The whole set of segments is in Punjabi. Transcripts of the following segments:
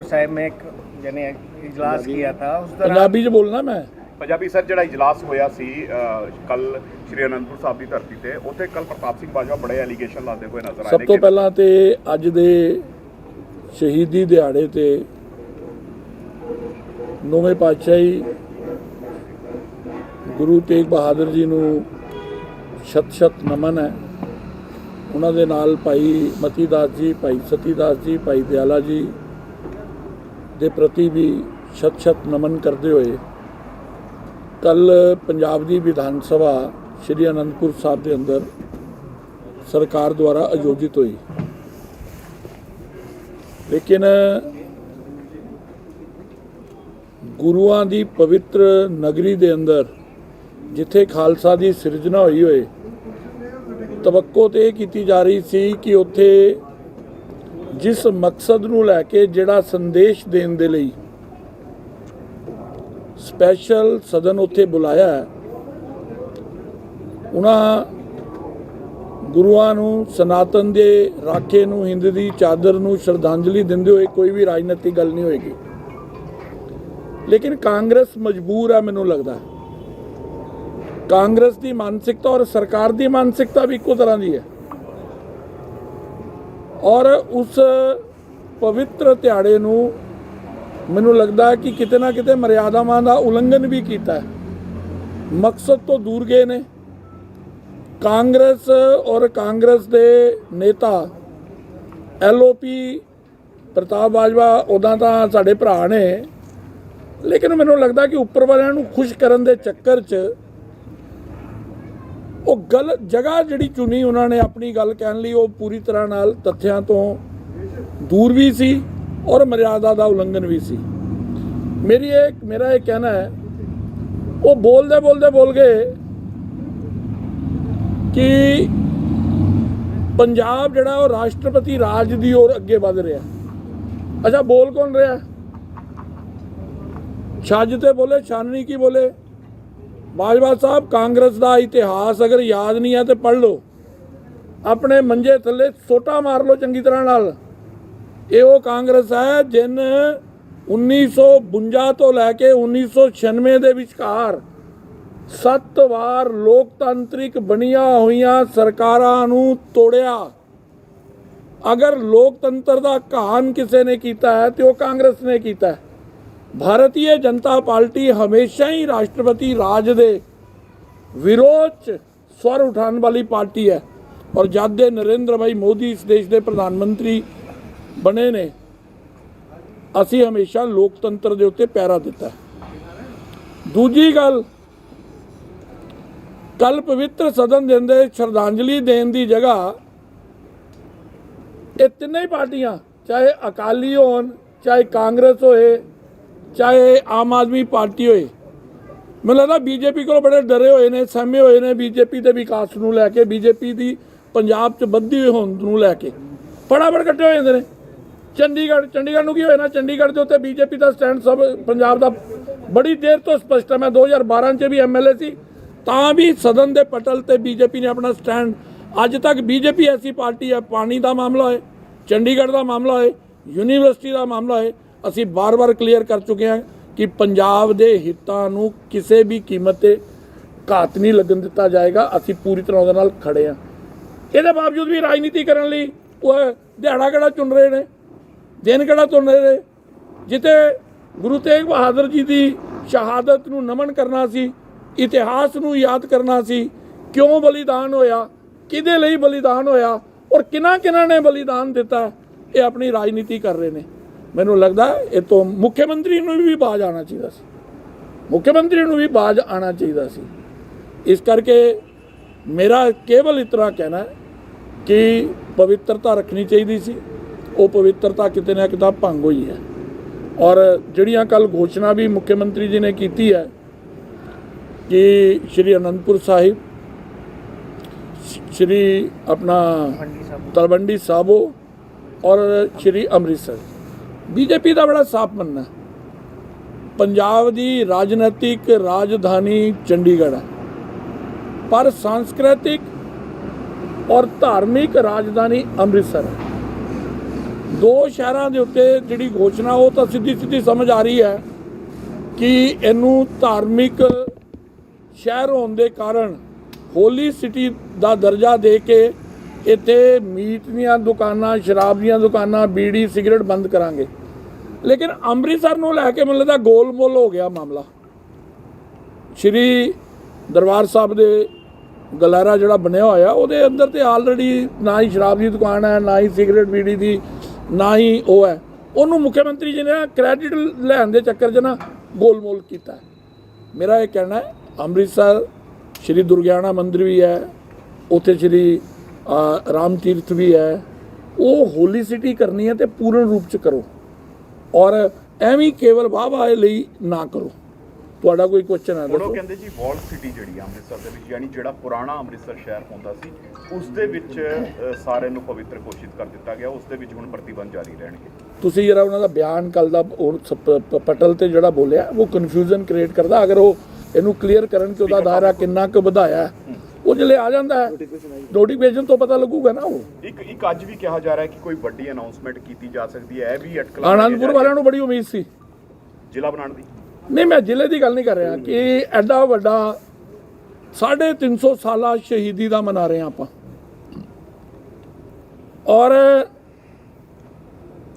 ਸਾਹਿਬ ਮੈਂ ਇੱਕ ਜਨੇ ਇਜਲਾਸ ਕੀਤਾ ਥਾ ਉਸ ਦੌਰਾਨ ਪੰਜਾਬੀ ਚ ਬੋਲਣਾ ਮੈਂ? ਪੰਜਾਬੀ ਸਰ ਜਿਹੜਾ ਇਜਲਾਸ ਹੋਇਆ ਸੀ ਕੱਲ ਸ਼੍ਰੀ ਅਨੰਦਪੁਰ ਸਾਹਿਬ ਦੀ ਧਰਤੀ ਤੇ ਉੱਥੇ ਕੱਲ ਪ੍ਰਤਾਪ ਸਿੰਘ ਬਾਜਵਾ ਬੜੇ ਐਲੀਗੇਸ਼ਨ ਲਾਉਂਦੇ ਹੋਏ ਨਜ਼ਰ ਆਏ ਸਭ ਤੋਂ ਪਹਿਲਾਂ ਤੇ ਅੱਜ ਦੇ ਸ਼ਹੀਦੀ ਦਿਹਾੜੇ ਤੇ ਨੋਵੇਂ ਪਾਤਸ਼ਾਹੀ ਗੁਰੂ ਤੇਗ ਬਹਾਦਰ ਜੀ ਨੂੰ ਸ਼ਤ ਸ਼ਤ ਨਮਨ ਹੈ। ਉਹਨਾਂ ਦੇ ਨਾਲ ਭਾਈ ਮਤੀ ਦਾਸ ਜੀ ਭਾਈ ਸਤੀ ਦਾਸ ਜੀ ਭਾਈ ਦਿਆਲਾ ਜੀ ਦੇ ਪ੍ਰਤੀ ਵੀ ਸ਼ਤ ਸ਼ਤ ਨਮਨ ਕਰਦੇ ਹੋਏ ਕੱਲ ਪੰਜਾਬ ਦੀ ਵਿਧਾਨ ਸਭਾ ਸ਼੍ਰੀ ਅਨੰਦਪੁਰ ਸਾਹਿਬ ਦੇ ਅੰਦਰ ਸਰਕਾਰ ਦੁਆਰਾ ਆਯੋਜਿਤ ਹੋਈ। ਲੇਕਿਨ ਗੁਰੂਆਂ ਦੀ ਪਵਿੱਤਰ ਨਗਰੀ ਦੇ ਅੰਦਰ ਜਿੱਥੇ ਖਾਲਸਾ ਦੀ ਸਿਰਜਣਾ ਹੋਈ ਹੋਏ, ਤਵੱਕੋ ਤੇ ਇਹ ਕੀਤੀ ਜਾ ਰਹੀ ਸੀ ਕਿ ਉੱਥੇ ਜਿਸ ਮਕਸਦ ਨੂੰ ਲੈ ਕੇ ਜਿਹੜਾ ਸੰਦੇਸ਼ ਦੇਣ ਦੇ ਲਈ ਸਪੈਸ਼ਲ ਸਦਨ ਉੱਥੇ ਬੁਲਾਇਆ ਹੈ, ਉਹਨਾਂ ਗੁਰੂਆਂ ਨੂੰ, ਸਨਾਤਨ ਦੇ ਰਾਖੇ ਨੂੰ, ਹਿੰਦ ਦੀ ਚਾਦਰ ਨੂੰ ਸ਼ਰਧਾਂਜਲੀ ਦਿੰਦੇ ਹੋਏ ਕੋਈ ਵੀ ਰਾਜਨੀਤਿਕ ਗੱਲ ਨਹੀਂ ਹੋਏਗੀ। ਲੇਕਿਨ ਕਾਂਗਰਸ ਮਜਬੂਰ ਹੈ ਮੈਨੂੰ ਲੱਗਦਾ। ਕਾਂਗਰਸ ਦੀ ਮਾਨਸਿਕਤਾ ਔਰ ਸਰਕਾਰ ਦੀ ਮਾਨਸਿਕਤਾ ਵੀ ਇੱਕੋ ਤਰ੍ਹਾਂ ਦੀ ਹੈ। ਔਰ ਉਸ ਪਵਿੱਤਰ ਦਿਹਾੜੇ ਨੂੰ ਮੈਨੂੰ ਲੱਗਦਾ ਕਿ ਕਿਤੇ ਨਾ ਕਿਤੇ ਮਰਿਆਦਾਵਾਂ ਦਾ ਉਲੰਘਣ ਵੀ ਕੀਤਾ ਹੈ। ਮਕਸਦ ਤੋਂ ਦੂਰ ਗਏ ਨੇ। ਕਾਂਗਰਸ ਔਰ ਕਾਂਗਰਸ ਦੇ ਨੇਤਾ ਐਲਓਪੀ ਪ੍ਰਤਾਪ ਬਾਜਵਾ ਉਦਾਂ ਤਾਂ ਸਾਡੇ ਭਰਾ ਨੇ, ਲੇਕਿਨ ਮੈਨੂੰ ਲੱਗਦਾ ਕਿ ਉੱਪਰ ਵਾਲਿਆਂ ਨੂੰ ਖੁਸ਼ ਕਰਨ ਦੇ ਚੱਕਰ 'ਚ ਉਹ ਗਲ ਜਗ੍ਹਾ ਜਿਹੜੀ ਚੁਣੀ ਉਹਨਾਂ ਨੇ ਆਪਣੀ ਗੱਲ ਕਹਿਣ ਲਈ, ਉਹ ਪੂਰੀ ਤਰ੍ਹਾਂ ਨਾਲ ਤੱਥਿਆਂ ਤੋਂ ਦੂਰ ਵੀ ਸੀ ਔਰ ਮਰਿਆਦਾ ਦਾ ਉਲੰਘਣ ਵੀ ਸੀ। ਮੇਰੀ ਇਹ ਮੇਰਾ ਇਹ ਕਹਿਣਾ ਹੈ, ਉਹ ਬੋਲਦੇ ਬੋਲਦੇ ਬੋਲ ਗਏ ਕਿ ਪੰਜਾਬ ਜਿਹੜਾ ਉਹ ਰਾਸ਼ਟਰਪਤੀ ਰਾਜ ਦੀ ਔਰ ਅੱਗੇ ਵਧ ਰਿਹਾ। ਅੱਛਾ, ਬੋਲ ਕੌਣ ਰਿਹਾ? ਛੱਜ ਤੇ ਬੋਲੇ, ਛਾਨਣੀ ਕੀ ਬੋਲੇ? ਬਾਜਵਾ ਸਾਹਿਬ, ਕਾਂਗਰਸ ਦਾ ਇਤਿਹਾਸ ਅਗਰ ਯਾਦ ਨਹੀਂ ਹੈ ਤੇ ਪੜ੍ਹ ਲਓ। ਆਪਣੇ ਮੰਜੇ ਥੱਲੇ ਸੋਟਾ ਮਾਰ ਲਓ ਚੰਗੀ ਤਰ੍ਹਾਂ ਨਾਲ। ਇਹ ਉਹ ਕਾਂਗਰਸ ਹੈ ਜਿਨ 1952 ਤੋਂ ਲੈ ਕੇ 1996 ਦੇ ਵਿਚਕਾਰ ਸੱਤ ਵਾਰ ਲੋਕਤੰਤਰਿਕ ਬਣੀਆਂ ਹੋਈਆਂ ਸਰਕਾਰਾਂ ਨੂੰ ਤੋੜਿਆ। ਅਗਰ ਲੋਕਤੰਤਰ ਦਾ ਘਾਣ ਕਿਸੇ ਨੇ ਕੀਤਾ ਹੈ ਤੇ ਉਹ ਕਾਂਗਰਸ ਨੇ ਕੀਤਾ ਹੈ। ਭਾਰਤੀ ਜਨਤਾ ਪਾਰਟੀ ਹਮੇਸ਼ਾ ਹੀ ਰਾਸ਼ਟਰਪਤੀ ਰਾਜ ਦੇ ਵਿਰੋਧ 'ਚ ਸਵਰ ਉਠਾਉਣ ਵਾਲੀ ਪਾਰਟੀ ਹੈ। ਔਰ ਜਦ ਦੇ ਨਰਿੰਦਰ ਭਾਈ ਮੋਦੀ ਇਸ ਦੇਸ਼ ਦੇ ਪ੍ਰਧਾਨ ਮੰਤਰੀ ਬਣੇ ਨੇ, ਅਸੀਂ ਹਮੇਸ਼ਾ ਲੋਕਤੰਤਰ ਦੇ ਉੱਤੇ ਪਹਿਰਾ ਦਿੱਤਾ ਦੂਜੀ ਗੱਲ ਕੱਲ ਪਵਿੱਤਰ ਸਦਨ ਦੇ ਅੰਦਰ ਸ਼ਰਧਾਂਜਲੀ ਦੇਣ ਦੀ ਜਗ੍ਹਾ ਇਹ ਤਿੰਨੇ ਪਾਰਟੀਆਂ, ਚਾਹੇ ਅਕਾਲੀ ਹੋਣ, ਚਾਹੇ ਕਾਂਗਰਸ ਹੋਏ ਚਾਹੇ ਆਮ ਆਦਮੀ ਪਾਰਟੀ ਹੋਏ। ਮੈਨੂੰ ਲੱਗਦਾ ਬੀਜੇਪੀ ਕੋਲ ਬੜੇ ਡਰੇ ਹੋਏ ਨੇ, ਸਹਿਮੇ ਹੋਏ ਨੇ ਬੀਜੇਪੀ ਦੇ ਵਿਕਾਸ ਨੂੰ ਲੈ ਕੇ, ਬੀਜੇਪੀ ਦੀ ਪੰਜਾਬ 'ਚ ਵੱਧਦੀ ਹੋਈ ਹੋਂਦ ਨੂੰ ਲੈ ਕੇ। ਫੜਾਫੜ ਇਕੱਠੇ ਹੋ ਜਾਂਦੇ ਨੇ। ਚੰਡੀਗੜ੍ਹ ਚੰਡੀਗੜ੍ਹ ਨੂੰ ਕੀ ਹੋਇਆ ਨਾ, ਚੰਡੀਗੜ੍ਹ ਦੇ ਉੱਤੇ ਬੀਜੇਪੀ ਦਾ ਸਟੈਂਡ ਸਭ ਪੰਜਾਬ ਦਾ ਬੜੀ ਦੇਰ ਤੋਂ ਸਪਸ਼ਟ ਹੈ। ਮੈਂ 2012 'ਚ ਵੀ ਐਮਐਲਏ ਸੀ, ਤਾਂ ਵੀ ਸਦਨ ਦੇ ਪਟਲ ਤੇ ਬੀਜੇਪੀ ਨੇ ਆਪਣਾ ਸਟੈਂਡ। ਅੱਜ ਤੱਕ ਬੀਜੇਪੀ ਐਸੀ ਪਾਰਟੀ ਹੈ, ਪਾਣੀ ਦਾ ਮਾਮਲਾ ਹੋਏ, ਚੰਡੀਗੜ੍ਹ ਦਾ ਮਾਮਲਾ ਹੋਏ, ਯੂਨੀਵਰਸਿਟੀ ਦਾ ਮਾਮਲਾ ਹੋਏ ਅਸੀਂ ਬਾਰ-ਬਾਰ ਕਲੀਅਰ ਕਰ ਚੁੱਕੇ ਹਾਂ ਕਿ ਪੰਜਾਬ ਦੇ ਹਿੱਤਾਂ ਨੂੰ ਕਿਸੇ ਵੀ ਕੀਮਤ ਤੇ ਘਾਤ ਨਹੀਂ ਲੱਗਣ ਦਿੱਤਾ ਜਾਏਗਾ। ਅਸੀਂ ਪੂਰੀ ਤਰ੍ਹਾਂ ਉਹਦੇ ਨਾਲ ਖੜੇ ਹਾਂ। ਇਹਦੇ ਬਾਵਜੂਦ ਵੀ ਰਾਜਨੀਤੀ ਕਰਨ ਲਈ ਉਹ ਦਿਹਾੜਾ ਕਿਹੜਾ ਚੁਣ ਰਹੇ ਨੇ? ਦਿਨ ਕਿਹੜਾ ਚੁਣ ਰਹੇ ਨੇ? ਜਿੱਥੇ ਗੁਰੂ ਤੇਗ ਬਹਾਦਰ ਜੀ ਦੀ ਸ਼ਹਾਦਤ ਨੂੰ ਨਮਨ ਕਰਨਾ ਸੀ, ਇਤਿਹਾਸ ਨੂੰ ਯਾਦ ਕਰਨਾ ਸੀ, ਕਿਉਂ ਬਲੀਦਾਨ ਹੋਇਆ, ਕਿਹਦੇ ਲਈ ਬਲੀਦਾਨ ਹੋਇਆ ਔਰ ਕਿਹਨਾਂ ਕਿਹਨਾਂ ਨੇ ਬਲੀਦਾਨ ਦਿੱਤਾ, ਇਹ ਆਪਣੀ ਰਾਜਨੀਤੀ ਕਰ ਰਹੇ ਨੇ। ਮੈਨੂੰ ਲੱਗਦਾ ਇਹ ਤੋਂ ਮੁੱਖ ਮੰਤਰੀ ਨੂੰ ਵੀ ਬਾਜ ਆਣਾ ਚਾਹੀਦਾ ਸੀ। ਮੁੱਖ ਮੰਤਰੀ ਨੂੰ ਵੀ ਬਾਜ ਆਣਾ ਚਾਹੀਦਾ ਸੀ। ਇਸ ਕਰਕੇ ਮੇਰਾ ਕੇਵਲ ਇਤਨਾ ਕਹਿਣਾ ਕਿ ਪਵਿੱਤਰਤਾ ਰੱਖਣੀ ਚਾਹੀਦੀ ਸੀ। ਉਹ ਪਵਿੱਤਰਤਾ ਕਿਤੇ ਨਾ ਕਿਤੇ ਭੰਗ ਹੋਈ ਹੈ। ਔਰ ਜਿਹੜੀਆਂ ਕੱਲ ਘੋਸ਼ਣਾ ਵੀ ਮੁੱਖ ਮੰਤਰੀ ਜੀ ਨੇ ਕੀਤੀ ਹੈ ਕਿ ਸ਼੍ਰੀ ਅਨੰਦਪੁਰ ਸਾਹਿਬ ਸ਼੍ਰੀ ਆਪਣਾ ਤਲਵੰਡੀ ਸਾਬੋ ਔਰ ਸ਼੍ਰੀ ਅੰਮ੍ਰਿਤਸਰ। ਬੀਜੇਪੀ ਦਾ ਬੜਾ ਸਾਫ਼ ਮੰਨਣਾ ਹੈ। ਪੰਜਾਬ ਦੀ ਰਾਜਨੀਤਿਕ ਰਾਜਧਾਨੀ ਚੰਡੀਗੜ੍ਹ ਹੈ ਪਰ ਸੰਸਕ੍ਰਿਤਿਕ ਔਰ ਧਾਰਮਿਕ ਰਾਜਧਾਨੀ ਅੰਮ੍ਰਿਤਸਰ ਹੈ ਦੋ ਸ਼ਹਿਰਾਂ ਦੇ ਉੱਤੇ ਜਿਹੜੀ ਘੋਸ਼ਣਾ, ਉਹ ਤਾਂ ਸਿੱਧੀ ਸਿੱਧੀ ਸਮਝ ਆ ਰਹੀ ਹੈ ਕਿ ਇਹਨੂੰ ਧਾਰਮਿਕ ਸ਼ਹਿਰ ਹੋਣ ਦੇ ਕਾਰਨ ਹੋਲੀ ਸਿਟੀ ਦਾ ਦਰਜਾ ਦੇ ਕੇ ਇੱਥੇ ਮੀਟ ਦੀਆਂ ਦੁਕਾਨਾਂ, ਸ਼ਰਾਬ ਦੀਆਂ ਦੁਕਾਨਾਂ, ਬੀੜੀ, ਸਿਗਰਟ ਬੰਦ ਕਰਾਂਗੇ। ਲੇਕਿਨ ਅੰਮ੍ਰਿਤਸਰ ਨੂੰ ਲੈ ਕੇ ਮੈਨੂੰ ਲੱਗਦਾ ਗੋਲਮੋਲ ਹੋ ਗਿਆ ਮਾਮਲਾ। ਸ਼੍ਰੀ ਦਰਬਾਰ ਸਾਹਿਬ ਦੇ ਗਲਾਰਾ ਜਿਹੜਾ ਬਣਿਆ ਹੋਇਆ, ਉਹਦੇ ਅੰਦਰ ਤੇ ਆਲਰੇਡੀ ਨਾ ਹੀ ਸ਼ਰਾਬ ਦੀ ਦੁਕਾਨ ਹੈ, ਨਾ ਹੀ ਸਿਗਰਟ, ਬੀੜੀ ਦੀ, ਨਾ ਹੀ ਉਹ ਹੈ। ਉਹਨੂੰ ਮੁੱਖ ਮੰਤਰੀ ਜੀ ਨੇ ਕ੍ਰੈਡਿਟ ਲੈਣ ਦੇ ਚੱਕਰ 'ਚ ਨਾ ਗੋਲਮੋਲ ਕੀਤਾ। ਮੇਰਾ ਇਹ ਕਹਿਣਾ ਹੈ, ਅੰਮ੍ਰਿਤਸਰ ਸ਼੍ਰੀ ਦੁਰਗਿਆਣਾ ਮੰਦਿਰ ਵੀ ਹੈ, ਉੱਥੇ ਸ਼੍ਰੀ ਰਾਮ ਤੀਰਥ ਵੀ ਹੈ। ਉਹ ਹੋਲੀ ਸਿਟੀ ਕਰਨੀ ਹੈ ਤੇ ਪੂਰਨ ਰੂਪ ਚ ਕਰੋ। ਔਰ ਐਵੇਂ ਕੇਵਲ ਵਾਹ ਲਈ ਨਾ ਕਰੋ। ਤੁਹਾਡਾ ਕੋਈ ਕੁਐਸਚਨ ਹੈ ਉਹ ਕਹਿੰਦੇ ਜੀ ਵਾਲ ਸਿਟੀ ਜਿਹੜੀ ਆ ਅੰਮ੍ਰਿਤਸਰ ਦੇ ਵਿੱਚ ਯਾਨੀ ਜਿਹੜਾ ਪੁਰਾਣਾ ਅੰਮ੍ਰਿਤਸਰ ਸ਼ਹਿਰ ਹੁੰਦਾ ਸੀ ਉਸ ਦੇ ਵਿੱਚ ਸਾਰੇ ਨੂੰ ਪਵਿੱਤਰ ਘੋਸ਼ਿਤ ਕਰ ਦਿੱਤਾ ਗਿਆ। ਉਸ ਦੇ ਵਿੱਚ ਹੁਣ ਪ੍ਰਤੀਬੰਧ ਜਾਰੀ ਰਹਿਣਗੇ। ਤੁਸੀਂ ਜਿਹੜਾ ਉਹਨਾਂ ਦਾ ਬਿਆਨ ਕੱਲ ਦਾ ਉਹ ਪਟਲ ਤੇ ਜਿਹੜਾ ਬੋਲਿਆ ਉਹ ਕਨਫਿਊਜ਼ਨ ਕ੍ਰੀਏਟ ਕਰਦਾ। ਅਗਰ ਉਹ ਇਹਨੂੰ ਕਲੀਅਰ ਕਰਨ ਕਿ ਉਹਦਾ ਦਾਇਰਾ ਕਿੰਨਾ ਕੁ ਵਧਾਇਆ ਹੈ, ਉਹ ਜਿਹੜੇ ਆ ਜਾਂਦਾ ਹੈ ਨੋਟੀਫਿਕੇਸ਼ਨ ਤੋਂ ਪਤਾ ਲੱਗੂਗਾ ਨਾ ਉਹ। ਇੱਕ ਇੱਕ ਅੱਜ ਵੀ ਕਿਹਾ ਜਾ ਰਿਹਾ ਹੈ ਕਿ ਕੋਈ ਵੱਡੀ ਅਨਾਉਂਸਮੈਂਟ ਕੀਤੀ ਜਾ ਸਕਦੀ ਹੈ। ਇਹ ਵੀ ਅਟਕਲਾਂ ਆਨੰਦਪੁਰ ਵਾਲਿਆਂ ਨੂੰ। ਬੜੀ ਉਮੀਦ ਸੀ। ਜ਼ਿਲ੍ਹਾ ਬਣਾਉਣ ਦੀ। ਨਹੀਂ ਮੈਂ ਜ਼ਿਲ੍ਹੇ ਦੀ ਗੱਲ ਨਹੀਂ ਕਰ ਰਿਹਾ ਕਿ ਐਡਾ ਵੱਡਾ 350 ਸਾਲਾ ਸ਼ਹੀਦੀ ਦਾ ਮਨਾ ਰਹੇ ਆਪਾਂ। ਔਰ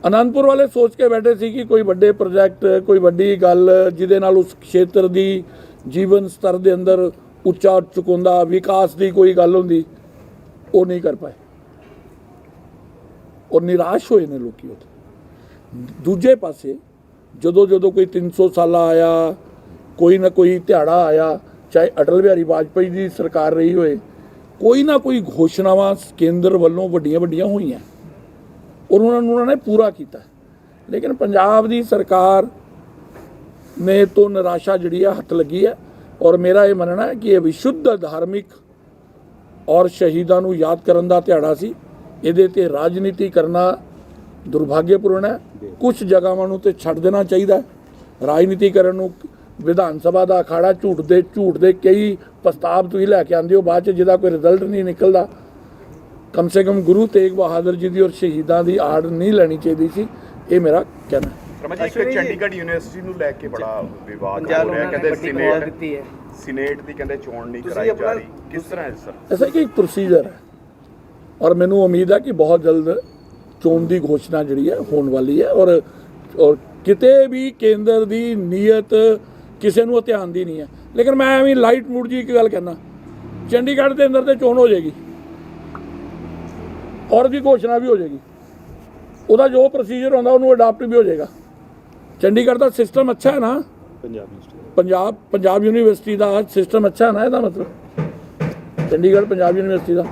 ਅਨੰਦਪੁਰ ਵਾਲੇ ਸੋਚ ਕੇ ਬੈਠੇ ਸੀ ਕਿ ਕੋਈ ਵੱਡੇ ਪ੍ਰੋਜੈਕਟ ਕੋਈ ਵੱਡੀ ਗੱਲ ਜਿਹਦੇ ਨਾਲ ਉਸ ਖੇਤਰ ਦੀ ਜੀਵਨ ਸਤਰ ਦੇ ਅੰਦਰ ਉੱਚਾ ਚੁਕਾਉਂਦਾ ਵਿਕਾਸ ਦੀ ਕੋਈ ਗੱਲ ਹੁੰਦੀ, ਉਹ ਨਹੀਂ ਕਰ ਪਾਏ। ਔਰ ਨਿਰਾਸ਼ ਹੋਏ ਨੇ ਲੋਕੀ ਉੱਥੇ। ਦੂਜੇ ਪਾਸੇ, ਜਦੋਂ ਜਦੋਂ ਕੋਈ 300 ਸਾਲਾ ਆਇਆ, ਕੋਈ ਨਾ ਕੋਈ ਦਿਹਾੜਾ ਆਇਆ, ਚਾਹੇ ਅਟਲ ਬਿਹਾਰੀ ਵਾਜਪਾਈ ਦੀ ਸਰਕਾਰ ਰਹੀ ਹੋਏ, ਕੋਈ ਨਾ ਕੋਈ ਘੋਸ਼ਣਾਵਾਂ ਕੇਂਦਰ ਵੱਲੋਂ ਵੱਡੀਆਂ ਵੱਡੀਆਂ ਹੋਈਆਂ। ਔਰ ਉਹਨਾਂ ਨੂੰ ਉਹਨਾਂ ਨੇ ਪੂਰਾ ਕੀਤਾ। ਲੇਕਿਨ ਪੰਜਾਬ ਦੀ ਸਰਕਾਰ ਨੇ ਤੋਂ ਨਿਰਾਸ਼ਾ ਜਿਹੜੀ ਆ ਹੱਥ ਲੱਗੀ ਹੈ ਔਰ ਮੇਰਾ ਇਹ ਮੰਨਣਾ ਹੈ ਕਿ ਇਹ ਵਿਸ਼ੁੱਧ ਧਾਰਮਿਕ ਔਰ ਸ਼ਹੀਦਾਂ ਨੂੰ ਯਾਦ ਕਰਨ ਦਾ ਦਿਹਾੜਾ ਸੀ। ਇਹਦੇ ਤੇ ਰਾਜਨੀਤੀ ਕਰਨਾ ਦੁਰਭਾਗਿਅਪੂਰਨ ਹੈ। ਕੁਝ ਜਗ੍ਹਾਵਾਂ ਨੂੰ ਤੇ ਛੱਡ ਦੇਣਾ ਚਾਹੀਦਾ ਰਾਜਨੀਤੀ ਕਰਨ ਨੂੰ ਵਿਧਾਨ ਸਭਾ ਦਾ ਅਖਾੜਾ, ਝੂਠ ਦੇ ਝੂਠ ਦੇ ਕਈ ਪ੍ਰਸਤਾਵ ਤੁਸੀਂ ਲੈ ਕੇ ਆਉਂਦੇ ਹੋ, ਬਾਅਦ ਚ ਜਿਹਦਾ ਕੋਈ ਰਿਜ਼ਲਟ ਨਹੀਂ ਨਿਕਲਦਾ। ਕਮ ਸੇ ਕਮ ਗੁਰੂ ਤੇਗ ਬਹਾਦਰ ਜੀ ਦੀ ਔਰ ਸ਼ਹੀਦਾਂ ਦੀ ਆੜ ਨਹੀਂ ਲੈਣੀ ਚਾਹੀਦੀ ਸੀ। ਇਹ ਮੇਰਾ ਕਹਿਣਾ ਹੈ। ਰਮਨ ਜੀ ਇੱਕ ਚੰਡੀਗੜ੍ਹ ਯੂਨੀਵਰਸਿਟੀ ਨੂੰ ਲੈ ਕੇ ਬੜਾ ਵਿਵਾਦ ਹੋ ਰਿਹਾ ਕਹਿੰਦੇ ਸੀਨੇਟ ਦਿੱਤੀ ਹੈ। ਸੀਨੇਟ ਦੀ ਕਹਿੰਦੇ ਚੋਣ ਨਹੀਂ ਕਰਾਈ ਜਾ ਰਹੀ। ਕਿਸ ਤਰ੍ਹਾਂ ਹੈ ਸਰ? ਐਸਾ ਕਿ ਇੱਕ ਪ੍ਰੋਸੀਜਰ ਹੈ। ਔਰ ਮੈਨੂੰ ਉਮੀਦ ਹੈ ਕਿ ਬਹੁਤ ਜਲਦ ਚੋਣ ਦੀ ਘੋਸ਼ਣਾ ਜਿਹੜੀ ਹੈ ਹੋਣ ਵਾਲੀ ਹੈ ਔਰ ਔਰ ਕਿਤੇ ਵੀ ਕੇਂਦਰ ਦੀ ਨੀਅਤ ਕਿਸੇ ਨੂੰ ਧਿਆਨ ਦੀ ਨਹੀਂ ਹੈ। ਲੇਕਿਨ ਮੈਂ ਐਵੇਂ ਲਾਈਟ ਮੂਡ ਜੀ ਇੱਕ ਗੱਲ ਕਹਿਣਾ ਚੰਡੀਗੜ੍ਹ ਦੇ ਅੰਦਰ ਤੇ ਚੋਣ ਹੋ ਜਾਏਗੀ। ਔਰ ਦੀ ਘੋਸ਼ਣਾ ਵੀ ਹੋ ਜਾਏਗੀ। ਉਹਦਾ ਜੋ ਪ੍ਰੋਸੀਜਰ ਹੁੰਦਾ ਉਹਨੂੰ ਅਡਾਪਟ ਵੀ ਹੋ ਜਾਏਗਾ। ਚੰਡੀਗੜ੍ਹ ਦਾ ਸਿਸਟਮ ਅੱਛਾ ਹੈ ਨਾ? ਪੰਜਾਬ ਪੰਜਾਬ ਯੂਨੀਵਰਸਿਟੀ ਦਾ ਸਿਸਟਮ ਅੱਛਾ ਹੈ ਨਾ ਇਹਦਾ ਮਤਲਬ? ਚੰਡੀਗੜ੍ਹ ਪੰਜਾਬ ਯੂਨੀਵਰਸਿਟੀ ਦਾ।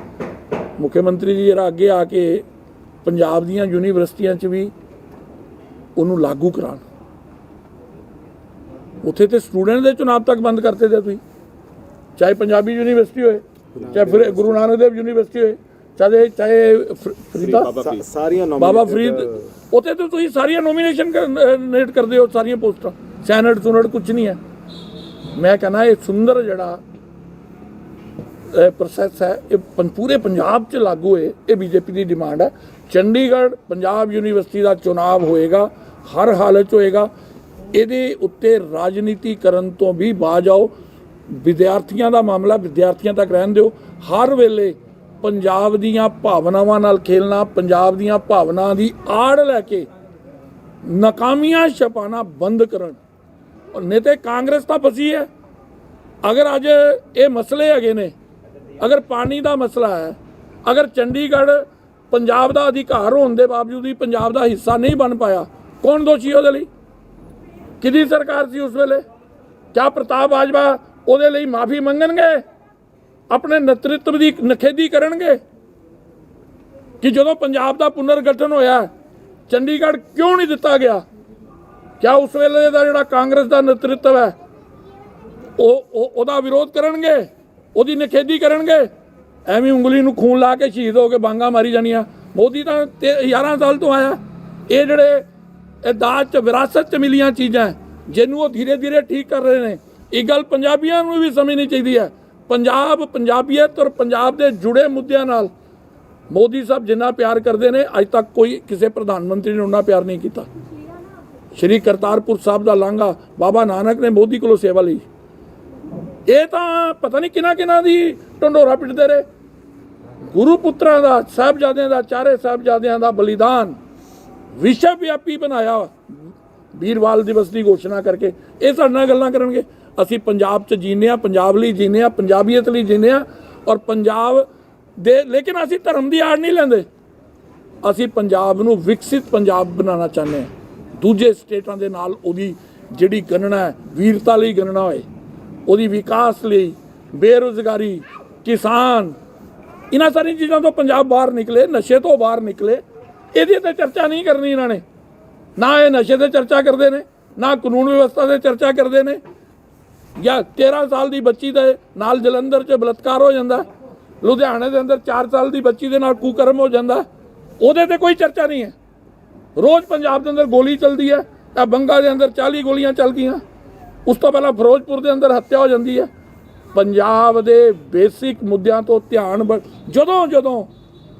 ਮੁੱਖ ਮੰਤਰੀ ਜੀ ਜਰਾ ਅੱਗੇ ਆ ਕੇ ਪੰਜਾਬ ਦੀਆਂ ਯੂਨੀਵਰਸਿਟੀਆਂ 'ਚ ਵੀ ਉਹਨੂੰ ਲਾਗੂ ਕਰਾਉਣ। ਉੱਥੇ ਤੇ ਸਟੂਡੈਂਟ ਦੇ ਚੁਣਾਵ ਤੱਕ ਬੰਦ ਕਰਤੇ ਤੇ ਤੁਸੀਂ। ਚਾਹੇ ਪੰਜਾਬੀ ਯੂਨੀਵਰਸਿਟੀ ਹੋਏ ਚਾਹੇ ਫਿਰ ਗੁਰੂ ਨਾਨਕ ਦੇਵ ਯੂਨੀਵਰਸਿਟੀ ਹੋਏ। ਚਾਹੇ ਚਾਹੇ ਫਰ- ਫਰੀਦਾ ਸਾਰੀਆਂ ਬਾਬਾ ਫਰੀਦ ਉੱਥੇ ਤੇ ਤੁਸੀਂ ਸਾਰੀਆਂ ਨੋਮੀਨੇਸ਼ਨ ਨੇਟ ਕਰਦੇ ਹੋ ਸਾਰੀਆਂ ਪੋਸਟਾਂ। ਸੈਨੇਟ ਸੁਨੇਟ ਕੁਝ ਨਹੀਂ ਹੈ। ਮੈਂ ਕਹਿੰਦਾ ਇਹ ਸੁੰਦਰ ਜਿਹੜਾ ਪ੍ਰੋਸੈਸ ਹੈ ਇਹ ਪੂਰੇ ਪੰਜਾਬ 'ਚ ਲਾਗੂ ਹੋਏ ਇਹ ਬੀਜੇਪੀ ਦੀ ਡਿਮਾਂਡ ਹੈ। ਚੰਡੀਗੜ੍ਹ ਪੰਜਾਬ ਯੂਨੀਵਰਸਿਟੀ ਦਾ ਚੁਣਾਵ ਹੋਏਗਾ ਹਰ ਹਾਲਤ 'ਚ ਹੋਏਗਾ। ਇਹਦੇ ਉੱਤੇ ਰਾਜਨੀਤੀ ਕਰਨ ਤੋਂ ਵੀ ਬਾਜ ਆਓ ਵਿਦਿਆਰਥੀਆਂ ਦਾ ਮਾਮਲਾ ਵਿਦਿਆਰਥੀਆਂ ਤੱਕ ਰਹਿਣ ਦਿਓ। ਹਰ ਵੇਲੇ ਪੰਜਾਬ ਦੀਆਂ ਭਾਵਨਾਵਾਂ ਨਾਲ ਖੇਲਣਾ, ਪੰਜਾਬ ਦੀਆਂ ਭਾਵਨਾਵਾਂ ਦੀ ਆੜ ਲੈ ਕੇ ਨਾਕਾਮੀਆਂ ਛਪਾਣਾ ਬੰਦ ਕਰਨ। ਨਹੀਂ ਤੇ ਕਾਂਗਰਸ ਤਾਂ ਫਸੀ ਹੈ। ਅਗਰ ਅੱਜ ਇਹ ਮਸਲੇ ਹੈਗੇ ਨੇ, ਅਗਰ ਪਾਣੀ ਦਾ ਮਸਲਾ ਹੈ, ਅਗਰ ਚੰਡੀਗੜ੍ਹ ਪੰਜਾਬ ਦਾ ਅਧਿਕਾਰ ਹੋਣ ਦੇ ਬਾਵਜੂਦ ਵੀ ਪੰਜਾਬ ਦਾ ਹਿੱਸਾ ਨਹੀਂ ਬਣ ਪਾਇਆ, ਕੌਣ ਦੋਸ਼ੀ ਉਹਦੇ ਲਈ? ਕਿਹਦੀ ਸਰਕਾਰ ਸੀ ਉਸ ਵੇਲੇ? ਕਿਆ ਪ੍ਰਤਾਪ ਬਾਜਵਾ ਉਹਦੇ ਲਈ ਮਾਫੀ ਮੰਗਣਗੇ? ਆਪਣੇ ਨੇਤਰਤਵ ਦੀ ਨਖੇਦੀ ਕਰਨਗੇ ਕਿ ਜਦੋਂ ਪੰਜਾਬ ਦਾ ਪੁਨਰ ਗਠਨ ਹੋਇਆ, ਚੰਡੀਗੜ੍ਹ ਕਿਉਂ ਨਹੀਂ ਦਿੱਤਾ ਗਿਆ? ਕਿਆ ਉਸ ਵੇਲੇ ਦਾ ਜਿਹੜਾ ਕਾਂਗਰਸ ਦਾ ਨੇਤਰਤਵ ਹੈ, ਉਹ, ਉਹ- ਉਹਦਾ ਵਿਰੋਧ ਕਰਨਗੇ? ਉਹਦੀ ਨਿਖੇਧੀ ਕਰਨਗੇ? ਐਵੇਂ ਉਂਗਲੀ ਨੂੰ ਖੂਨ ਲਾ ਕੇ ਸ਼ਹੀਦ ਹੋ ਕੇ ਬਾਂਗਾ ਮਾਰੀ ਜਾਣੀਆਂ। ਮੋਦੀ ਤਾਂ ਤੇ 11 ਸਾਲ ਤੋਂ ਆਇਆ। ਇਹ ਜਿਹੜੇ, ਇਹ ਦਾਜ ਚ, ਵਿਰਾਸਤ ਚ ਮਿਲੀਆਂ ਚੀਜ਼ਾਂ, ਜਿਹਨੂੰ ਉਹ ਧੀਰੇ ਧੀਰੇ ਠੀਕ ਕਰ ਰਹੇ ਨੇ। ਇਹ ਗੱਲ ਪੰਜਾਬੀਆਂ ਨੂੰ ਵੀ ਸਮਝਣੀ ਚਾਹੀਦੀ ਹੈ। ਪੰਜਾਬ ਪੰਜਾਬੀਅਤ ਔਰ ਪੰਜਾਬ ਦੇ ਜੁੜੇ ਮੁੱਦਿਆਂ ਨਾਲ ਮੋਦੀ ਸਾਹਿਬ ਜਿੰਨਾ ਪਿਆਰ ਕਰਦੇ ਨੇ, ਅੱਜ ਤੱਕ ਕੋਈ ਕਿਸੇ ਪ੍ਰਧਾਨ ਮੰਤਰੀ ਨੇ ਉਹਨਾਂ ਪਿਆਰ ਨਹੀਂ ਕੀਤਾ। ਸ਼੍ਰੀ ਕਰਤਾਰਪੁਰ ਸਾਹਿਬ ਦਾ ਲਾਂਘਾ ਬਾਬਾ ਨਾਨਕ ਨੇ ਮੋਦੀ ਕੋਲੋਂ ਸੇਵਾ ਲਈ। ਇਹ ਤਾਂ ਪਤਾ ਨਹੀਂ ਕਿਹਨਾਂ ਕਿਹਨਾਂ ਦੀ ਢੰਡੋਰਾ ਪਿੱਟਦੇ ਰਹੇ। ਗੁਰੂ ਪੁੱਤਰਾਂ ਦਾ, ਸਾਹਿਬਜ਼ਾਦਿਆਂ ਦਾ, ਚਾਰੇ ਸਾਹਿਬਜ਼ਾਦਿਆਂ ਦਾ ਬਲੀਦਾਨ ਵਿਸ਼ਵ ਵਿਆਪੀ ਬਣਾਇਆ। ਵੀਰਵਾਲ ਦਿਵਸ ਦੀ ਘੋਸ਼ਣਾ ਕਰਕੇ ਇਹ ਸਾਡੇ ਨਾਲ ਗੱਲਾਂ ਕਰਨਗੇ। ਅਸੀਂ ਪੰਜਾਬ 'ਚ ਜੀਨੇ ਆ ਪੰਜਾਬ ਲਈ ਜੀਨੇ ਆ ਪੰਜਾਬੀਅਤ ਲਈ ਜੀਨੇ ਆ ਔਰ ਪੰਜਾਬ ਦੇ, ਲੇਕਿਨ ਅਸੀਂ ਧਰਮ ਦੀ ਆੜ ਨਹੀਂ ਲੈਂਦੇ। ਅਸੀਂ ਪੰਜਾਬ ਨੂੰ ਵਿਕਸਿਤ ਪੰਜਾਬ ਬਣਾਉਣਾ ਚਾਹੁੰਦੇ ਹਾਂ। ਦੂਜੇ ਸਟੇਟਾਂ ਦੇ ਨਾਲ ਉਹਦੀ ਜਿਹੜੀ ਗਣਨਾ ਹੈ, ਵੀਰਤਾ ਲਈ ਗਣਨਾ ਹੋਏ, ਉਹਦੀ ਵਿਕਾਸ ਲਈ ਬੇਰੁਜ਼ਗਾਰੀ, ਕਿਸਾਨ, ਇਹਨਾਂ ਸਾਰੀਆਂ ਚੀਜ਼ਾਂ ਤੋਂ ਪੰਜਾਬ ਬਾਹਰ ਨਿਕਲੇ, ਨਸ਼ੇ ਤੋਂ ਬਾਹਰ ਨਿਕਲੇ। ਇਹਦੀ ਤੇ ਚਰਚਾ ਨਹੀਂ ਕਰਨੀ ਇਹਨਾਂ ਨੇ। ਨਾ ਇਹ ਨਸ਼ੇ ਤੇ ਚਰਚਾ ਕਰਦੇ ਨੇ, ਨਾ ਕਾਨੂੰਨ ਵਿਵਸਥਾ ਤੇ ਚਰਚਾ ਕਰਦੇ ਨੇ। ਜਾਂ 13 ਸਾਲ ਦੀ ਬੱਚੀ ਦੇ ਨਾਲ ਜਲੰਧਰ 'ਚ ਬਲਾਤਕਾਰ ਹੋ ਜਾਂਦਾ, ਲੁਧਿਆਣੇ ਦੇ ਅੰਦਰ 4 ਸਾਲ ਦੀ ਬੱਚੀ ਦੇ ਨਾਲ ਕੁਕਰਮ ਹੋ ਜਾਂਦਾ, ਉਹਦੇ ਤੇ ਕੋਈ ਚਰਚਾ ਨਹੀਂ ਹੈ। ਰੋਜ਼ ਪੰਜਾਬ ਦੇ ਅੰਦਰ ਗੋਲੀ ਚੱਲਦੀ ਹੈ, ਤਾਂ ਬੰਗਾ ਦੇ ਅੰਦਰ 40 ਗੋਲੀਆਂ ਚੱਲ ਗਈਆਂ। ਉਸ ਤੋਂ ਪਹਿਲਾਂ ਫਿਰੋਜ਼ਪੁਰ ਦੇ ਅੰਦਰ ਹੱਤਿਆ ਹੋ ਜਾਂਦੀ ਹੈ। ਪੰਜਾਬ ਦੇ ਬੇਸਿਕ ਮੁੱਦਿਆਂ ਤੋਂ ਧਿਆਨ ਬ- ਜਦੋਂ ਜਦੋਂ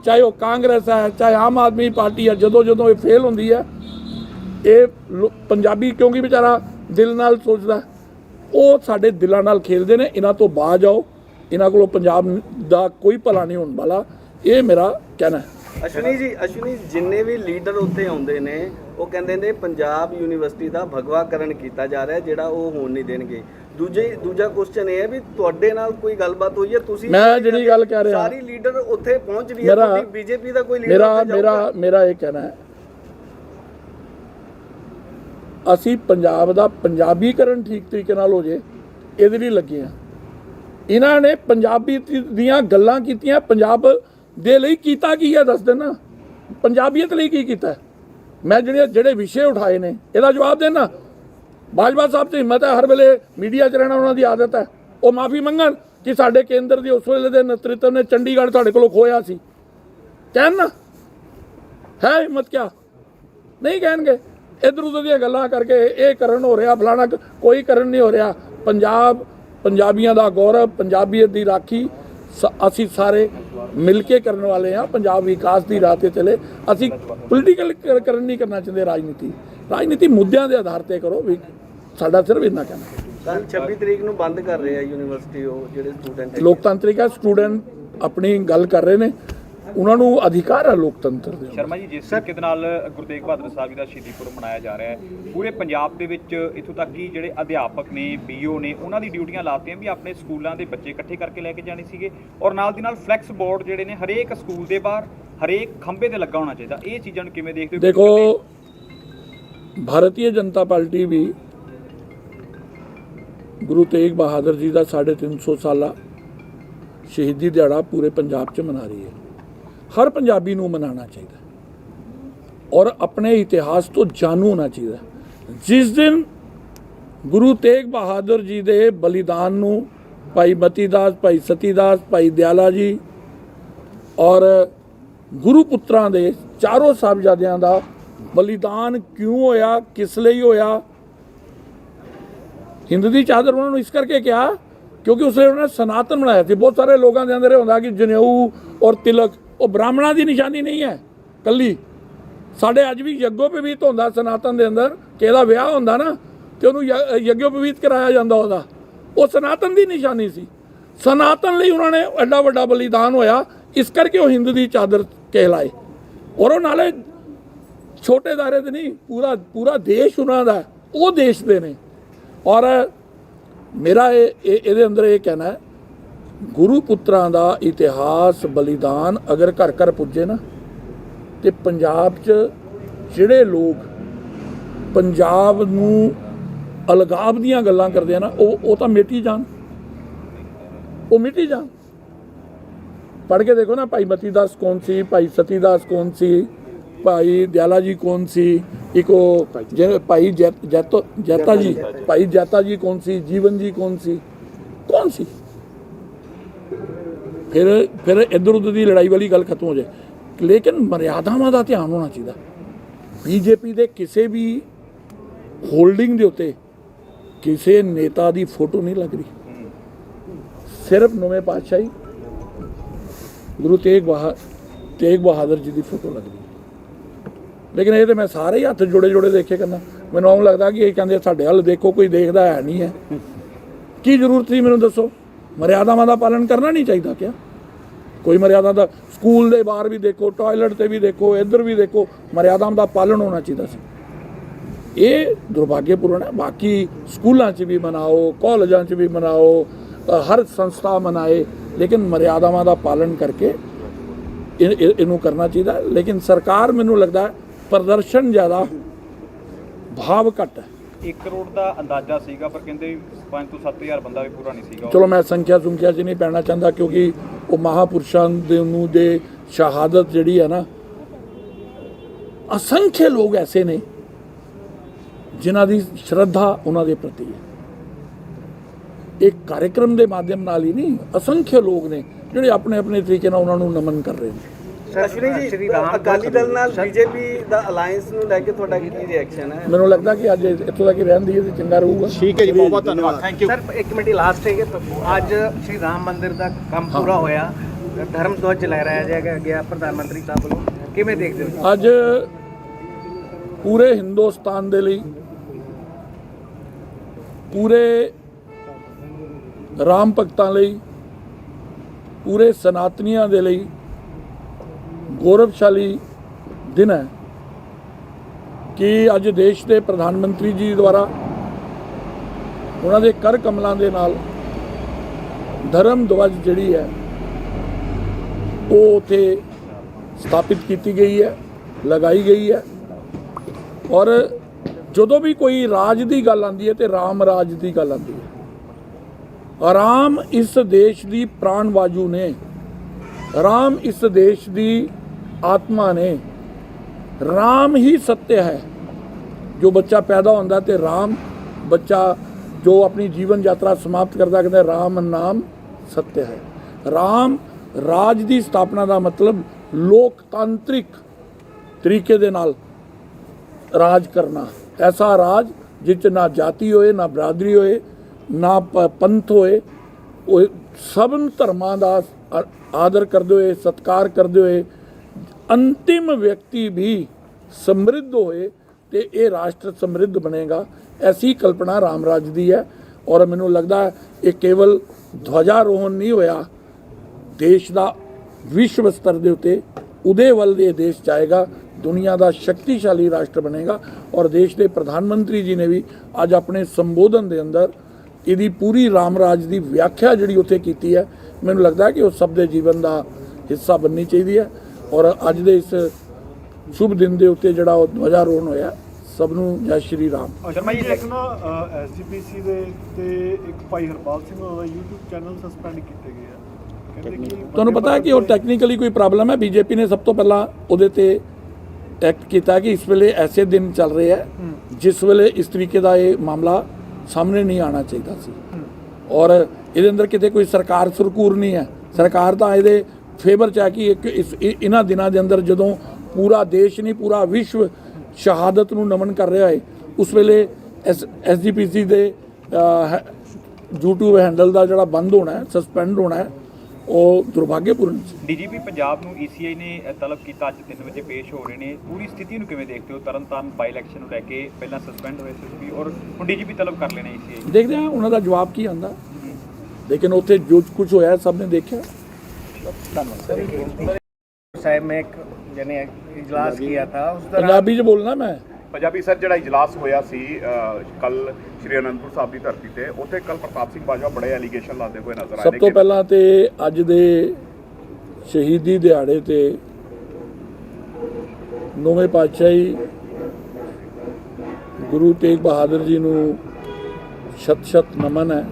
ਚਾਹੇ ਉਹ ਕਾਂਗਰਸ ਹੈ, ਚਾਹੇ ਆਮ ਆਦਮੀ ਪਾਰਟੀ ਹੈ, ਜਦੋਂ ਜਦੋਂ ਇਹ ਫੇਲ ਹੁੰਦੀ ਹੈ, ਇਹ ਲੋ- ਪੰਜਾਬੀ ਕਿਉਂਕਿ ਵਿਚਾਰਾ ਦਿਲ ਨਾਲ ਸੋਚਦਾ ਉਹ ਸਾਡੇ ਦਿਲਾਂ ਨਾਲ ਖੇਲਦੇ ਨੇ ਇਹਨਾਂ ਤੋਂ ਬਾਜ ਆਓ ਇਹਨਾਂ ਕੋਲੋਂ ਪੰਜਾਬ ਦਾ ਕੋਈ ਭਲਾ ਨਹੀਂ ਹੋਣ ਵਾਲਾ। ਇਹ ਮੇਰਾ ਕਹਿਣਾ ਹੈ। ਅਸ਼ਵਨੀ ਜੀ ਅਸ਼ਵਨੀ ਜਿੰਨੇ ਵੀ ਲੀਡਰ ਉੱਥੇ ਆਉਂਦੇ ਨੇ ਉਹ ਕਹਿੰਦੇ ਨੇ ਪੰਜਾਬ ਯੂਨੀਵਰਸਿਟੀ ਦਾ ਭਗਵਾਕਰਨ ਕੀਤਾ ਜਾ ਰਿਹਾ ਜਿਹੜਾ ਉਹ ਹੋਣ ਨਹੀਂ ਦੇਣਗੇ। ਦੂਜੇ ਦੂਜਾ ਕੁਐਸਚਨ ਇਹ ਹੈ ਵੀ ਤੁਹਾਡੇ ਨਾਲ ਕੋਈ ਗੱਲਬਾਤ ਹੋਈ ਹੈ? ਤੁਸੀਂ ਮੈਂ ਜਿਹੜੀ ਗੱਲ ਕਹਿ ਰਿਹਾ- ਸਾਰੀ ਲੀਡਰ ਉੱਥੇ ਪਹੁੰਚ ਰਹੀ ਹੈ ਤੁਹਾਡੀ ਬੀਜੇਪੀ ਦਾ ਕੋਈ ਲੀਡਰ? ਮੇਰਾ ਮੇਰਾ ਇਹ ਕਹਿਣਾ ਹੈ ਅਸੀਂ ਪੰਜਾਬ ਦਾ ਪੰਜਾਬੀਕਰਨ ਠੀਕ ਤਰੀਕੇ ਨਾਲ ਹੋ ਜੇ, ਇਹਦੇ ਲਈ ਲੱਗੇ ਆ ਇਹਨਾਂ ਨੇ ਪੰਜਾਬੀ ਦੀਆਂ ਗੱਲਾਂ ਕੀਤੀਆਂ, ਪੰਜਾਬ ਦੇ ਲਈ ਕੀਤਾ ਕੀ ਹੈ ਦੱਸ ਦੇਣਾ। ਪੰਜਾਬੀਅਤ ਲਈ ਕੀ ਕੀਤਾ? ਮੈਂ ਜਿਹੜੇ ਜਿਹੜੇ ਵਿਸ਼ੇ ਉਠਾਏ ਨੇ, ਇਹਦਾ ਜਵਾਬ ਦੇਣਾ। ਬਾਜਵਾ ਸਾਹਿਬ ਤੇ ਹਿੰਮਤ ਹੈ, ਹਰ ਵੇਲੇ ਮੀਡੀਆ 'ਚ ਰਹਿਣਾ, ਉਹਨਾਂ ਦੀ ਆਦਤ ਹੈ। ਉਹ ਮਾਫੀ ਮੰਗਣ ਕਿ ਸਾਡੇ ਕੇਂਦਰ ਦੀ ਉਸ ਵੇਲੇ ਦੇ ਨੇਤਰਤਵ ਨੇ ਚੰਡੀਗੜ੍ਹ ਤੁਹਾਡੇ ਕੋਲੋਂ ਖੋਇਆ ਸੀ। ਕਹਿਣ ਨਾ। ਹੈ ਹਿੰਮਤ ਕਿਆ? ਨਹੀਂ ਕਹਿਣਗੇ। ਇਧਰ ਉਧਰ ਦੀਆਂ ਗੱਲਾਂ ਕਰਕੇ ਇਹ ਕਰਨ ਹੋ ਰਿਹਾ ਫਲਾਣਾ ਕੋਈ ਕਰਨ ਨਹੀਂ ਹੋ ਰਿਹਾ। ਪੰਜਾਬ ਪੰਜਾਬੀਆਂ ਦਾ ਗੌਰਵ ਪੰਜਾਬੀਅਤ ਦੀ ਰਾਖੀ ਅਸੀਂ ਸਾਰੇ ਮਿਲ ਕੇ ਕਰਨ ਵਾਲੇ ਹਾਂ। ਪੰਜਾਬ ਵਿਕਾਸ ਦੀ ਰਾਹ ਤੇ ਚਲੇ। ਅਸੀਂ ਪੋਲੀਟੀਕਲ ਕਰਨ ਨਹੀਂ ਕਰਨਾ ਚਾਹੁੰਦੇ ਰਾਜਨੀਤੀ। ਰਾਜਨੀਤੀ ਮੁੱਦਿਆਂ ਦੇ ਆਧਾਰ ਤੇ ਕਰੋ ਵੀ ਸਾਡਾ ਸਿਰਫ ਇੰਨਾ ਕਹਿਣਾ। ਕੱਲ 26 ਤਰੀਕ ਨੂੰ ਬੰਦ ਕਰ ਰਹੇ ਆ ਯੂਨੀਵਰਸਿਟੀ ਉਹ ਜਿਹੜੇ ਸਟੂਡੈਂਟ ਲੋਕਤੰਤਰਿਕ ਹੈ ਸਟੂਡੈਂਟ ਆਪਣੀ ਗੱਲ ਕਰ ਰਹੇ ਨੇ। ਉਹਨਾਂ ਨੂੰ ਅਧਿਕਾਰ ਹੈ ਲੋਕਤੰਤਰ ਦੇ ਸ਼ਰਮਾ ਜੀ ਜਿਸ ਤਰੀਕੇ ਦੇ ਨਾਲ ਗੁਰੂ ਤੇਗ ਬਹਾਦਰ ਸਾਹਿਬ ਜੀ ਦਾ ਸ਼ਹੀਦੀ ਪੁਰਬ ਮਨਾਇਆ ਜਾ ਰਿਹਾ ਹੈ ਪੂਰੇ ਪੰਜਾਬ ਦੇ ਵਿੱਚ ਇੱਥੋਂ ਤੱਕ ਕਿ ਜਿਹੜੇ ਅਧਿਆਪਕ ਨੇ ਬੀਓ ਨੇ ਉਹਨਾਂ ਦੀ ਡਿਊਟੀਆਂ ਲਾਤੀਆਂ ਵੀ ਆਪਣੇ ਸਕੂਲਾਂ ਦੇ ਬੱਚੇ ਇਕੱਠੇ ਕਰਕੇ ਲੈ ਕੇ ਜਾਣੇ ਸੀਗੇ ਔਰ ਨਾਲ ਦੀ ਨਾਲ ਫਲੈਕਸ ਬੋਰਡ ਜਿਹੜੇ ਨੇ ਹਰੇਕ ਸਕੂਲ ਦੇ ਬਾਹਰ ਹਰੇਕ ਖੰਭੇ ਤੇ ਲੱਗਾ ਹੋਣਾ ਚਾਹੀਦਾ। ਇਹ ਚੀਜ਼ਾਂ ਨੂੰ ਕਿਵੇਂ ਦੇਖਦੇ ਹੋ? ਦੇਖੋ ਭਾਰਤੀ ਜਨਤਾ ਪਾਰਟੀ ਵੀ ਗੁਰੂ ਤੇਗ ਬਹਾਦਰ ਜੀ ਦਾ 350 ਸਾਲਾ ਸ਼ਹੀਦੀ ਦਿਹਾੜਾ ਪੂਰੇ ਪੰਜਾਬ 'ਚ ਮਨਾ ਰਹੀ ਹੈ। ਹਰ ਪੰਜਾਬੀ ਨੂੰ ਮਨਾਉਣਾ ਚਾਹੀਦਾ ਔਰ ਆਪਣੇ ਇਤਿਹਾਸ ਤੋਂ ਜਾਣੂ ਹੋਣਾ ਚਾਹੀਦਾ ਜਿਸ ਦਿਨ ਗੁਰੂ ਤੇਗ ਬਹਾਦਰ ਜੀ ਦੇ ਬਲੀਦਾਨ ਨੂੰ ਭਾਈ ਮਤੀ ਦਾਸ ਭਾਈ ਸਤੀ ਦਾਸ ਭਾਈ ਦਿਆਲਾ ਜੀ ਔਰ ਗੁਰੂ ਪੁੱਤਰਾਂ ਦੇ ਚਾਰੋਂ ਸਾਹਿਬਜ਼ਾਦਿਆਂ ਦਾ ਬਲੀਦਾਨ ਕਿਉਂ ਹੋਇਆ, ਕਿਸ ਲਈ ਹੋਇਆ? ਹਿੰਦ ਦੀ ਚਾਦਰ ਉਹਨਾਂ ਨੂੰ ਇਸ ਕਰਕੇ ਕਿਹਾ ਕਿਉਂਕਿ ਉਸ ਵੇਲੇ ਉਹਨਾਂ ਨੇ ਸਨਾਤਨ ਬਣਾਇਆ ਸੀ। ਬਹੁਤ ਸਾਰੇ ਲੋਕਾਂ ਦੇ ਅੰਦਰ ਇਹ ਹੁੰਦਾ ਕਿ ਜਨੇਊ ਔਰ ਤਿਲਕ ਉਹ ਬ੍ਰਾਹਮਣਾਂ ਦੀ ਨਿਸ਼ਾਨੀ ਨਹੀਂ ਹੈ, ਕੱਲੀ। ਸਾਡੇ ਅੱਜ ਵੀ ਯੱਗੋਪਵੀਤ ਹੁੰਦਾ ਸਨਾਤਨ ਦੇ ਅੰਦਰ ਕਿ ਇਹਦਾ ਵਿਆਹ ਹੁੰਦਾ ਨਾ, ਤੇ ਉਹਨੂੰ ਯ- ਯੱਗੋਪਵੀਤ ਕਰਾਇਆ ਜਾਂਦਾ ਉਹਦਾ। ਉਹ ਸਨਾਤਨ ਦੀ ਨਿਸ਼ਾਨੀ ਸੀ। ਸਨਾਤਨ ਲਈ ਉਹਨਾਂ ਨੇ ਐਡਾ ਵੱਡਾ ਬਲੀਦਾਨ ਹੋਇਆ, ਇਸ ਕਰਕੇ ਉਹ ਹਿੰਦ ਦੀ ਚਾਦਰ ਕਹਿਲਾਏ। ਔਰ ਉਹ ਨਾਲੇ ਛੋਟੇ ਦਾਇਰੇ ਤੇ ਨਹੀਂ, ਪੂਰਾ ਪੂਰਾ ਦੇਸ਼ ਉਹਨਾਂ ਦਾ, ਉਹ ਦੇਸ਼ ਦੇ ਨੇ। ਔਰ ਮੇਰਾ ਇਹ, ਇਹ- ਇਹਦੇ ਅੰਦਰ ਇਹ ਕਹਿਣਾ ਹੈ ਗੁਰੂ ਪੁੱਤਰਾਂ ਦਾ ਇਤਿਹਾਸ ਬਲੀਦਾਨ ਅਗਰ ਘਰ ਘਰ ਪੁੱਜੇ ਨਾ ਤੇ ਪੰਜਾਬ 'ਚ ਜਿਹੜੇ ਲੋਕ ਪੰਜਾਬ ਨੂੰ ਅਲਗਾਵ ਦੀਆਂ ਗੱਲਾਂ ਕਰਦੇ ਆ ਨਾ ਉਹ ਉਹ ਤਾਂ ਮਿਟੀ ਜਾਣ ਉਹ ਮਿਟੀ ਜਾਣ ਪੜ੍ਹ ਕੇ ਦੇਖੋ ਨਾ ਭਾਈ ਮਤੀ ਦਾਸ ਕੌਣ ਸੀ ਭਾਈ ਸਤੀ ਦਾਸ ਕੌਣ ਸੀ ਭਾਈ ਦਿਆਲਾ ਜੀ ਕੌਣ ਸੀ ਇੱਕ ਉਹ ਜਿਹੜੇ ਭਾਈ ਜੈਤੋ ਜੈਤਾ ਜੀ। ਭਾਈ ਜੈਤਾ ਜੀ ਕੌਣ ਸੀ ਜੀਵਨ ਜੀ ਕੌਣ ਸੀ ਕੌਣ ਸੀ? ਫਿਰ ਫਿਰ ਇੱਧਰ ਉੱਧਰ ਦੀ ਲੜਾਈ ਵਾਲੀ ਗੱਲ ਖਤਮ ਹੋ ਜਾਏ। ਲੇਕਿਨ ਮਰਿਆਦਾਵਾਂ ਦਾ ਧਿਆਨ ਹੋਣਾ ਚਾਹੀਦਾ। ਬੀਜੇਪੀ ਦੇ ਕਿਸੇ ਵੀ ਹੋਲਡਿੰਗ ਦੇ ਉੱਤੇ ਕਿਸੇ ਨੇਤਾ ਦੀ ਫੋਟੋ ਨਹੀਂ ਲੱਗ ਰਹੀ ਸਿਰਫ ਨਵੇਂ ਪਾਤਸ਼ਾਹੀ, ਗੁਰੂ ਤੇਗ ਬਹਾ, ਤੇਗ ਬਹਾਦਰ ਜੀ ਦੀ ਫੋਟੋ ਲੱਗ ਰਹੀ ਲੇਕਿਨ ਇਹ ਤੇ ਮੈਂ ਸਾਰੇ ਹੀ ਹੱਥ ਜੋੜੇ ਜੋੜੇ ਦੇਖੇ ਕਰਨਾ। ਮੈਨੂੰ ਆਉਂ ਲੱਗਦਾ ਕਿ ਇਹ ਕਹਿੰਦੇ ਸਾਡੇ ਹੱਲ ਦੇਖੋ, ਕੋਈ ਦੇਖਦਾ ਹੈ ਨਹੀਂ ਹੈ। ਕੀ ਜ਼ਰੂਰਤ ਸੀ ਮੈਨੂੰ ਦੱਸੋ? ਮਰਿਆਦਾਵਾਂ ਦਾ ਪਾਲਣ ਕਰਨਾ ਨਹੀਂ ਚਾਹੀਦਾ ਕਿਆ? ਕੋਈ ਮਰਿਆਦਾ ਦਾ ਸਕੂਲ ਦੇ ਬਾਹਰ ਵੀ ਦੇਖੋ ਟਾਇਲਟ ਤੇ ਵੀ ਦੇਖੋ, ਇੱਧਰ ਵੀ ਦੇਖੋ ਮਰਿਆਦਾਵਾਂ ਦਾ ਪਾਲਣ ਹੋਣਾ ਚਾਹੀਦਾ ਸੀ। ਇਹ ਦੁਰਭਾਗਯਪੂਰਨ ਹੈ। ਬਾਕੀ ਸਕੂਲਾਂ 'ਚ ਵੀ ਮਨਾਓ, ਕਾਲਜਾਂ 'ਚ ਵੀ ਮਨਾਓ ਹਰ ਸੰਸਥਾ ਮਨਾਏ, ਲੇਕਿਨ ਮਰਿਆਦਾਵਾਂ ਦਾ ਪਾਲਣ ਕਰਕੇ ਇਹ- ਇਹ- ਇਹਨੂੰ ਕਰਨਾ ਚਾਹੀਦਾ। ਲੇਕਿਨ ਸਰਕਾਰ ਮੈਨੂੰ ਲੱਗਦਾ ਪ੍ਰਦਰਸ਼ਨ ਜ਼ਿਆਦਾ ਭਾਵ ਘੱਟ ਹੈ। 1 ਕਰੋੜ ਦਾ ਅੰਦਾਜ਼ਾ ਸੀਗਾ, ਪਰ ਕਹਿੰਦੇ 5 ਤੋਂ 7000 ਬੰਦਾ ਵੀ ਪੂਰਾ ਨਹੀਂ ਸੀਗਾ। ਚਲੋ, ਮੈਂ ਸੰਖਿਆ ਸੁੰਖਿਆ 'ਚ ਨਹੀਂ ਪੈਣਾ ਚਾਹੁੰਦਾ, ਕਿਉਂਕਿ ਉਹ ਮਹਾਪੁਰਸ਼ਾਂ ਦੇ ਨੂੰ ਦੇ ਸ਼ਹਾਦਤ ਜਿਹੜੀ ਹੈ ਨਾ ਅਸੰਖਿਆ ਲੋਕ ਐਸੇ ਨੇ ਜਿਨ੍ਹਾਂ ਦੀ ਸ਼ਰਧਾ ਉਹਨਾਂ ਦੇ ਪ੍ਰਤੀ ਹੈ। ਇੱਕ ਕਾਰਜਕ੍ਰਮ ਦੇ ਮਾਧਿਅਮ ਨਾਲ ਹੀ ਨਹੀਂ, ਅਸੰਖੇ ਲੋਕ ਨੇ ਜਿਹੜੇ ਆਪਣੇ ਆਪਣੇ ਤਰੀਕੇ ਨਾਲ ਉਹਨਾਂ ਨੂੰ ਨਮਨ ਕਰ ਰਹੇ ਨੇ। ਅਸ਼ਵਨੀ ਜੀ। ਅਕਾਲੀ ਦਲ ਨਾਲ ਬੀਜੇਪੀ ਦਾ ਅਲਾਈਅੰਸ ਨੂੰ ਲੈ ਕੇ ਤੁਹਾਡਾ ਕੀ ਰਿਐਕਸ਼ਨ ਹੈ? ਮੈਨੂੰ ਲੱਗਦਾ ਕਿ ਅੱਜ ਇੱਥੋਂ ਤੱਕ ਹੀ ਰਹਿਣ ਦੀ ਤੇ ਚੰਗਾ ਰਹੂਗਾ। ਠੀਕ ਹੈ ਜੀ ਬਹੁਤ ਬਹੁਤ ਧੰਨਵਾਦ। ਥੈਂਕ ਯੂ ਸਰ ਇੱਕ ਮਿੰਟ ਲਾਸਟ ਹੈ ਕਿ ਅੱਜ ਸ਼੍ਰੀ ਰਾਮ ਮੰਦਿਰ ਦਾ ਕੰਮ ਪੂਰਾ ਹੋਇਆ। ਧਰਮ ਧਵਜ ਲਹਿਰਾਇਆ ਜਾਏਗਾ ਗਿਆ ਪ੍ਰਧਾਨ ਮੰਤਰੀ ਸਾਹਿਬ ਵੱਲੋਂ। ਕਿਵੇਂ ਦੇਖਦੇ ਹੋ? ਅੱਜ ਪੂਰੇ ਹਿੰਦੁਸਤਾਨ ਦੇ ਲਈ ਪੂਰੇ ਰਾਮ ਭਗਤਾਂ ਲਈ ਪੂਰੇ ਸਨਾਤਨੀਆਂ ਦੇ ਲਈ ਗੌਰਵਸ਼ਾਲੀ ਦਿਨ ਹੈ ਕਿ ਅੱਜ ਦੇਸ਼ ਦੇ ਪ੍ਰਧਾਨ ਮੰਤਰੀ ਜੀ ਦੁਆਰਾ ਉਹਨਾਂ ਦੇ ਕਰ ਕਮਲਾਂ ਦੇ ਨਾਲ ਧਰਮ ਧਵਜ ਜਿਹੜੀ ਹੈ, ਉਹ ਉਥੇ ਸਥਾਪਿਤ ਕੀਤੀ ਗਈ ਹੈ, ਲਗਾਈ ਗਈ ਹੈ। ਔਰ ਜਦੋਂ ਵੀ ਕੋਈ ਰਾਜ ਦੀ ਗੱਲ ਆਉਂਦੀ ਹੈ ਤੇ ਰਾਮ ਰਾਜ ਦੀ ਗੱਲ ਆਉਂਦੀ ਹੈ। ਆਰਾਮ ਇਸ ਦੇਸ਼ ਦੀ ਪ੍ਰਾਣ ਵਾਯੂ ਨੇ ਰਾਮ ਇਸ ਦੇਸ਼ ਦੀ ਆਤਮਾ ਨੇ। ਰਾਮ ਹੀ ਸੱਤਿਆ ਹੈ। ਜੋ ਬੱਚਾ ਪੈਦਾ ਹੁੰਦਾ ਤੇ ਰਾਮ ਬੱਚਾ ਜੋ ਆਪਣੀ ਜੀਵਨ ਯਾਤਰਾ ਸਮਾਪਤ ਕਰਦਾ, ਕਹਿੰਦਾ ਰਾਮ ਨਾਮ ਸੱਤਿਆ ਹੈ। ਰਾਮ ਰਾਜ ਦੀ ਸਥਾਪਨਾ ਦਾ ਮਤਲਬ ਲੋਕਤਾਂਤਰਿਕ ਤਰੀਕੇ ਦੇ ਨਾਲ ਰਾਜ ਕਰਨਾ। ਐਸਾ ਰਾਜ ਜਿੱਚ ਨਾ ਜਾਤੀ ਹੋਏ, ਨਾ ਬਰਾਦਰੀ ਹੋਏ, ਨਾ ਪੰਥ ਹੋਏ ਸਭ ਧਰਮਾਂ ਦਾ ਆਦਰ ਕਰਦੇ ਹੋਏ, ਸਤਿਕਾਰ ਕਰਦੇ ਹੋਏ, ਅੰਤਿਮ ਵਿਅਕਤੀ ਵੀ ਸਮਰਿੱਧ ਹੋਏ ਤੇ ਇਹ ਰਾਸ਼ਟਰ ਸਮਰਿੱਧ ਬਣੇਗਾ। ਐਸੀ ਕਲਪਨਾ ਰਾਮਰਾਜ ਦੀ ਹੈ ਔਰ ਮੈਨੂੰ ਲੱਗਦਾ ਇਹ ਕੇਵਲ ਧਵਜਾਰੋਹਣ ਨਹੀਂ ਹੋਇਆ, ਦੇਸ਼ ਦਾ ਵਿਸ਼ਵ ਸਤਰ ਦੇ ਉੱਤੇ ਉਹਦੇ ਵੱਲ ਦੇ ਦੇਸ਼ ਜਾਏਗਾ, ਦੁਨੀਆ ਦਾ ਸ਼ਕਤੀਸ਼ਾਲੀ ਰਾਸ਼ਟਰ ਬਣੇਗਾ ਔਰ ਦੇਸ਼ ਦੇ ਪ੍ਰਧਾਨ ਮੰਤਰੀ ਜੀ ਨੇ ਵੀ ਅੱਜ ਆਪਣੇ ਸੰਬੋਧਨ ਦੇ ਅੰਦਰ ਇਹਦੀ ਪੂਰੀ ਰਾਮ ਰਾਜ ਦੀ ਵਿਆਖਿਆ ਜਿਹੜੀ ਉੱਥੇ ਕੀਤੀ ਹੈ ਮੈਨੂੰ ਲੱਗਦਾ ਹੈ ਕਿ ਉਹ ਸਭ ਦੇ ਜੀਵਨ ਦਾ ਹਿੱਸਾ ਬਣਨੀ ਚਾਹੀਦੀ ਹੈ ਔਰ ਅੱਜ ਦੇ ਇਸ ਸ਼ੁਭ ਦਿਨ ਦੇ ਉੱਤੇ ਜਿਹੜਾ ਉਹ ਧਵਜਾਰੋਹਣ ਹੋਇਆ ਸਭ ਨੂੰ ਜੈ ਸ਼੍ਰੀ ਰਾਮ। ਸ਼ਰਮਾ ਜੀ ਇੱਕ ਨਾ ਐਸਜੀਪੀਸੀ ਦੇ ਤੇ ਇੱਕ ਭਾਈ ਹਰਪਾਲ ਸਿੰਘ ਦਾ YouTube ਚੈਨਲ ਸਸਪੈਂਡ ਕੀਤੇ ਗਏ ਆ। ਕਹਿੰਦੇ ਕਿ ਤੁਹਾਨੂੰ ਪਤਾ ਹੈ ਕਿ ਉਹ ਟੈਕਨੀਕਲੀ ਕੋਈ ਪ੍ਰੋਬਲਮ ਹੈ? ਬੀਜੇਪੀ ਨੇ ਸਭ ਤੋਂ ਪਹਿਲਾਂ ਉਹਦੇ ਤੇ ਐਕਟ ਕੀਤਾ ਕਿ ਇਸ ਵੇਲੇ ਐਸੇ ਦਿਨ ਚੱਲ ਰਹੇ ਹੈ। ਜਿਸ ਵੇਲੇ ਇਸ ਤਰੀਕੇ ਦਾ ਇਹ ਮਾਮਲਾ ਸਾਹਮਣੇ ਨਹੀਂ ਆਉਣਾ ਚਾਹੀਦਾ ਸੀ। ਔਰ ਇਹਦੇ ਅੰਦਰ ਕਿਤੇ ਕੋਈ ਸਰਕਾਰ ਸਰਕੂਰ ਨਹੀਂ ਹੈ। ਸਰਕਾਰ ਤਾਂ ਇਹਦੇ ਫੇਵਰ ਚ ਹੈ ਕਿ ਇੱਕ ਇਸ ਇਹਨਾਂ ਦਿਨਾਂ ਦੇ ਅੰਦਰ ਜਦੋਂ ਪੂਰਾ ਦੇਸ਼ ਨਹੀਂ ਪੂਰਾ ਵਿਸ਼ਵ ਸ਼ਹਾਦਤ ਨੂੰ ਨਮਨ ਕਰ ਰਿਹਾ ਹੈ ਉਸ ਵੇਲੇ ਐਸ ਐਸਜੀਪੀਸੀ ਦੇ YouTube ਹੈਂਡਲ ਦਾ ਜਿਹੜਾ ਬੰਦ ਹੋਣਾ ਹੈ ਸਸਪੈਂਡ ਹੋਣਾ ਹੈ ਉਹ ਦੁਰਭਾਗਯਪੂਰਨ ਡੀਜੀਪੀ ਪੰਜਾਬ ਨੂੰ ਈਸੀਆਈ ਨੇ ਤਲਬ ਕੀਤਾ ਅੱਜ 3 ਵਜੇ ਪੇਸ਼ ਹੋ ਰਹੇ ਨੇ। ਪੂਰੀ ਸਥਿਤੀ ਨੂੰ ਕਿਵੇਂ ਦੇਖਦੇ ਹੋ? ਤਰਨਤਾਰਨ ਬਾਈ ਇਲੈਕਸ਼ਨ ਨੂੰ ਲੈ ਕੇ ਪਹਿਲਾਂ ਸਸਪੈਂਡ ਹੋਏ ਸੀ ਔਰ ਹੁਣ ਡੀਜੀਪੀ ਤਲਬ ਕਰ ਲੈਣੇ ਈਸੀਆਈ ਦੇਖਦੇ ਹਾਂ ਉਹਨਾਂ ਦਾ ਜਵਾਬ ਕੀ ਆਂਦਾ ਲੇਕਿਨ ਉੱਥੇ ਜੋ ਕੁਝ ਹੋਇਆ ਸਭ ਨੇ ਦੇਖਿਆ। ਧੰਨਵਾਦ। ਸਾਹਿਬ ਮੈਂ ਇੱਕ ਜਨੇ ਇਜਲਾਸ ਕੀਤਾ ਉਸ ਤਰ੍ਹਾਂ ਪੰਜਾਬੀ ਚ ਬੋਲਣਾ ਮੈਂ। ਪੰਜਾਬੀ ਸਰ ਜਿਹੜਾ ਇਜਲਾਸ ਹੋਇਆ ਸੀ ਕੱਲ ਸ਼੍ਰੀ ਅਨੰਦਪੁਰ ਸਾਹਿਬ ਦੀ ਧਰਤੀ ਤੇ ਉੱਥੇ ਕੱਲ ਪ੍ਰਤਾਪ ਸਿੰਘ ਬਾਜਵਾ ਬੜੇ ਐਲੀਗੇਸ਼ਨ ਲਾਉਂਦੇ ਹੋਏ ਨਜ਼ਰ ਆਏ ਸਭ ਤੋਂ ਪਹਿਲਾਂ ਤੇ ਅੱਜ ਦੇ ਸ਼ਹੀਦੀ ਦਿਹਾੜੇ ਤੇ ਨੌਵੇਂ ਪਾਤਸ਼ਾਹੀ ਗੁਰੂ ਤੇਗ ਬਹਾਦਰ ਜੀ ਨੂੰ ਸ਼ਤ ਸ਼ਤ ਨਮਨ ਹੈ।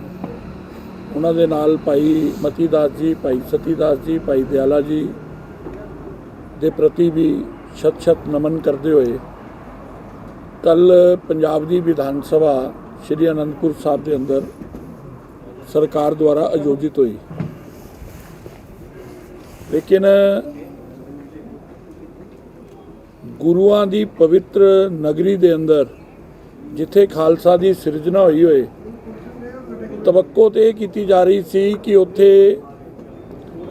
ਉਹਨਾਂ ਦੇ ਨਾਲ ਭਾਈ ਮਤੀ ਦਾਸ ਜੀ ਭਾਈ ਸਤੀ ਦਾਸ ਜੀ ਭਾਈ ਦਿਆਲਾ ਜੀ ਦੇ ਪ੍ਰਤੀ ਵੀ ਸ਼ਤ ਸ਼ਤ ਨਮਨ ਕਰਦੇ ਹੋਏ ਕੱਲ ਪੰਜਾਬ ਦੀ ਵਿਧਾਨ ਸਭਾ ਸ਼੍ਰੀ ਅਨੰਦਪੁਰ ਸਾਹਿਬ ਦੇ ਅੰਦਰ ਸਰਕਾਰ ਦੁਆਰਾ ਆਯੋਜਿਤ ਹੋਈ। ਲੇਕਿਨ ਗੁਰੂਆਂ ਦੀ ਪਵਿੱਤਰ ਨਗਰੀ ਦੇ ਅੰਦਰ ਜਿੱਥੇ ਖਾਲਸਾ ਦੀ ਸਿਰਜਣਾ ਹੋਈ ਹੋਏ, ਤਵੱਕੋ ਤੇ ਇਹ ਕੀਤੀ ਜਾ ਰਹੀ ਸੀ ਕਿ ਉੱਥੇ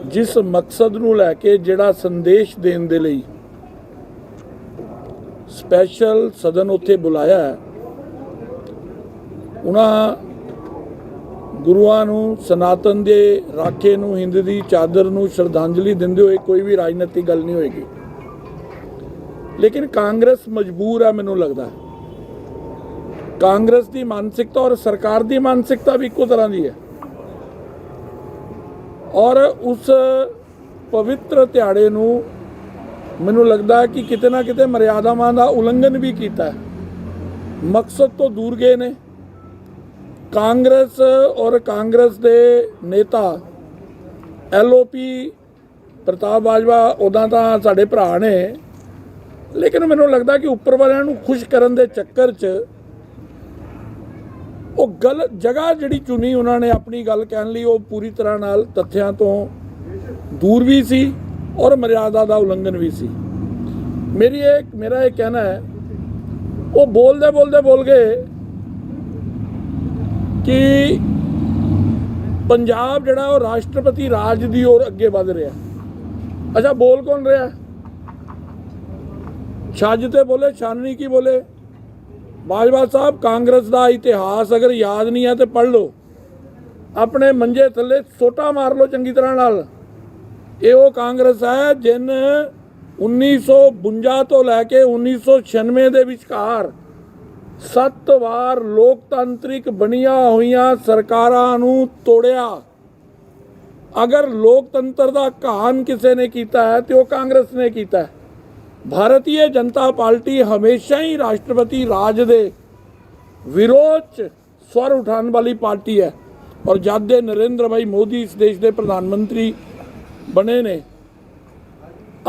ਜਿਸ ਮਕਸਦ ਨੂੰ ਲੈ ਕੇ ਜਿਹੜਾ ਸੰਦੇਸ਼ ਦੇਣ ਦੇ ਲਈ ਸਪੈਸ਼ਲ ਸਦਨ ਉੱਥੇ ਬੁਲਾਇਆ ਹੈ। ਉਹਨਾਂ ਗੁਰੂਆਂ ਨੂੰ, ਸਨਾਤਨ ਦੇ ਰਾਖੇ ਨੂੰ, ਹਿੰਦ ਦੀ ਚਾਦਰ ਨੂੰ ਸ਼ਰਧਾਂਜਲੀ ਦਿੰਦੇ ਹੋਏ ਕੋਈ ਵੀ ਰਾਜਨੀਤਿਕ ਗੱਲ ਨਹੀਂ ਹੋਏਗੀ। ਲੇਕਿਨ ਕਾਂਗਰਸ ਮਜਬੂਰ ਹੈ ਮੈਨੂੰ ਲੱਗਦਾ। ਕਾਂਗਰਸ ਦੀ ਮਾਨਸਿਕਤਾ ਔਰ ਸਰਕਾਰ ਦੀ ਮਾਨਸਿਕਤਾ ਵੀ ਇੱਕੋ ਤਰ੍ਹਾਂ ਦੀ ਹੈ। ਔਰ ਉਸ ਪਵਿੱਤਰ ਦਿਹਾੜੇ ਨੂੰ ਮੈਨੂੰ ਲੱਗਦਾ ਹੈ ਕਿ ਕਿਤੇ ਨਾ ਕਿਤੇ ਮਰਿਆਦਾਵਾਂ ਦਾ ਉਲੰਘਣ ਵੀ ਕੀਤਾ ਹੈ। ਮਕਸਦ ਤੋਂ ਦੂਰ ਗਏ ਨੇ। ਕਾਂਗਰਸ ਔਰ ਕਾਂਗਰਸ ਦੇ ਨੇਤਾ ਐਲਓਪੀ ਪ੍ਰਤਾਪ ਬਾਜਵਾ ਉਦਾਂ ਤਾਂ ਸਾਡੇ ਭਰਾ ਨੇ। ਲੇਕਿਨ ਮੈਨੂੰ ਲੱਗਦਾ ਕਿ ਉੱਪਰ ਵਾਲਿਆਂ ਨੂੰ ਖੁਸ਼ ਕਰਨ ਦੇ ਚੱਕਰ 'ਚ ਉਹ ਗਲ, ਜਗ੍ਹਾ ਜਿਹੜੀ ਚੁਣੀ ਉਹਨਾਂ ਨੇ ਆਪਣੀ ਗੱਲ ਕਹਿਣ ਲਈ, ਉਹ ਪੂਰੀ ਤਰ੍ਹਾਂ ਨਾਲ ਤੱਥਿਆਂ ਤੋਂ ਦੂਰ ਵੀ ਸੀ। ਔਰ ਮਰਿਆਦਾ ਦਾ ਉਲੰਘਣ ਵੀ ਸੀ। ਮੇਰੀ ਇਹ ਮੇਰਾ ਇਹ ਕਹਿਣਾ ਹੈ, ਉਹ ਬੋਲਦੇ ਬੋਲਦੇ, ਬੋਲ ਗਏ ਕਿ ਪੰਜਾਬ ਜਿਹੜਾ ਉਹ ਰਾਸ਼ਟਰਪਤੀ ਰਾਜ ਦੀ ਔਰ ਅੱਗੇ ਵਧ ਰਿਹਾ। ਅੱਛਾ, ਬੋਲ ਕੌਣ ਰਿਹਾ? ਛੱਜ ਤੇ ਬੋਲੇ, ਛਾਨਣੀ ਕੀ ਬੋਲੇ? ਬਾਜਵਾ ਸਾਹਿਬ, ਕਾਂਗਰਸ ਦਾ ਇਤਿਹਾਸ ਅਗਰ ਯਾਦ ਨਹੀਂ ਹੈ ਤੇ ਪੜ੍ਹ ਲਓ। ਆਪਣੇ ਮੰਜੇ ਥੱਲੇ ਸੋਟਾ ਮਾਰ ਲਓ ਚੰਗੀ ਤਰ੍ਹਾਂ ਨਾਲ। ਇਹ ਉਹ ਕਾਂਗਰਸ ਹੈ ਜਿਨ 1952 ਤੋਂ ਲੈ ਕੇ 1996 ਦੇ ਵਿਚਕਾਰ ਸੱਤ ਵਾਰ ਲੋਕਤੰਤਰਿਕ ਬਣੀਆਂ ਹੋਈਆਂ ਸਰਕਾਰਾਂ ਨੂੰ ਤੋੜਿਆ। ਅਗਰ ਲੋਕਤੰਤਰ ਦਾ ਘਾਣ ਕਿਸੇ ਨੇ ਕੀਤਾ ਹੈ, ਤੇ ਉਹ ਕਾਂਗਰਸ ਨੇ ਕੀਤਾ ਹੈ। ਭਾਰਤੀ ਜਨਤਾ ਪਾਰਟੀ ਹਮੇਸ਼ਾ ਹੀ ਰਾਸ਼ਟਰਪਤੀ ਰਾਜ ਦੇ ਵਿਰੋਧ 'ਚ ਸਵਰ ਉਠਾਉਣ ਵਾਲੀ ਪਾਰਟੀ ਹੈ। ਔਰ ਜਦ ਦੇ ਨਰਿੰਦਰ ਭਾਈ ਮੋਦੀ ਇਸ ਦੇਸ਼ ਦੇ ਪ੍ਰਧਾਨ ਮੰਤਰੀ ਬਣੇ ਨੇ।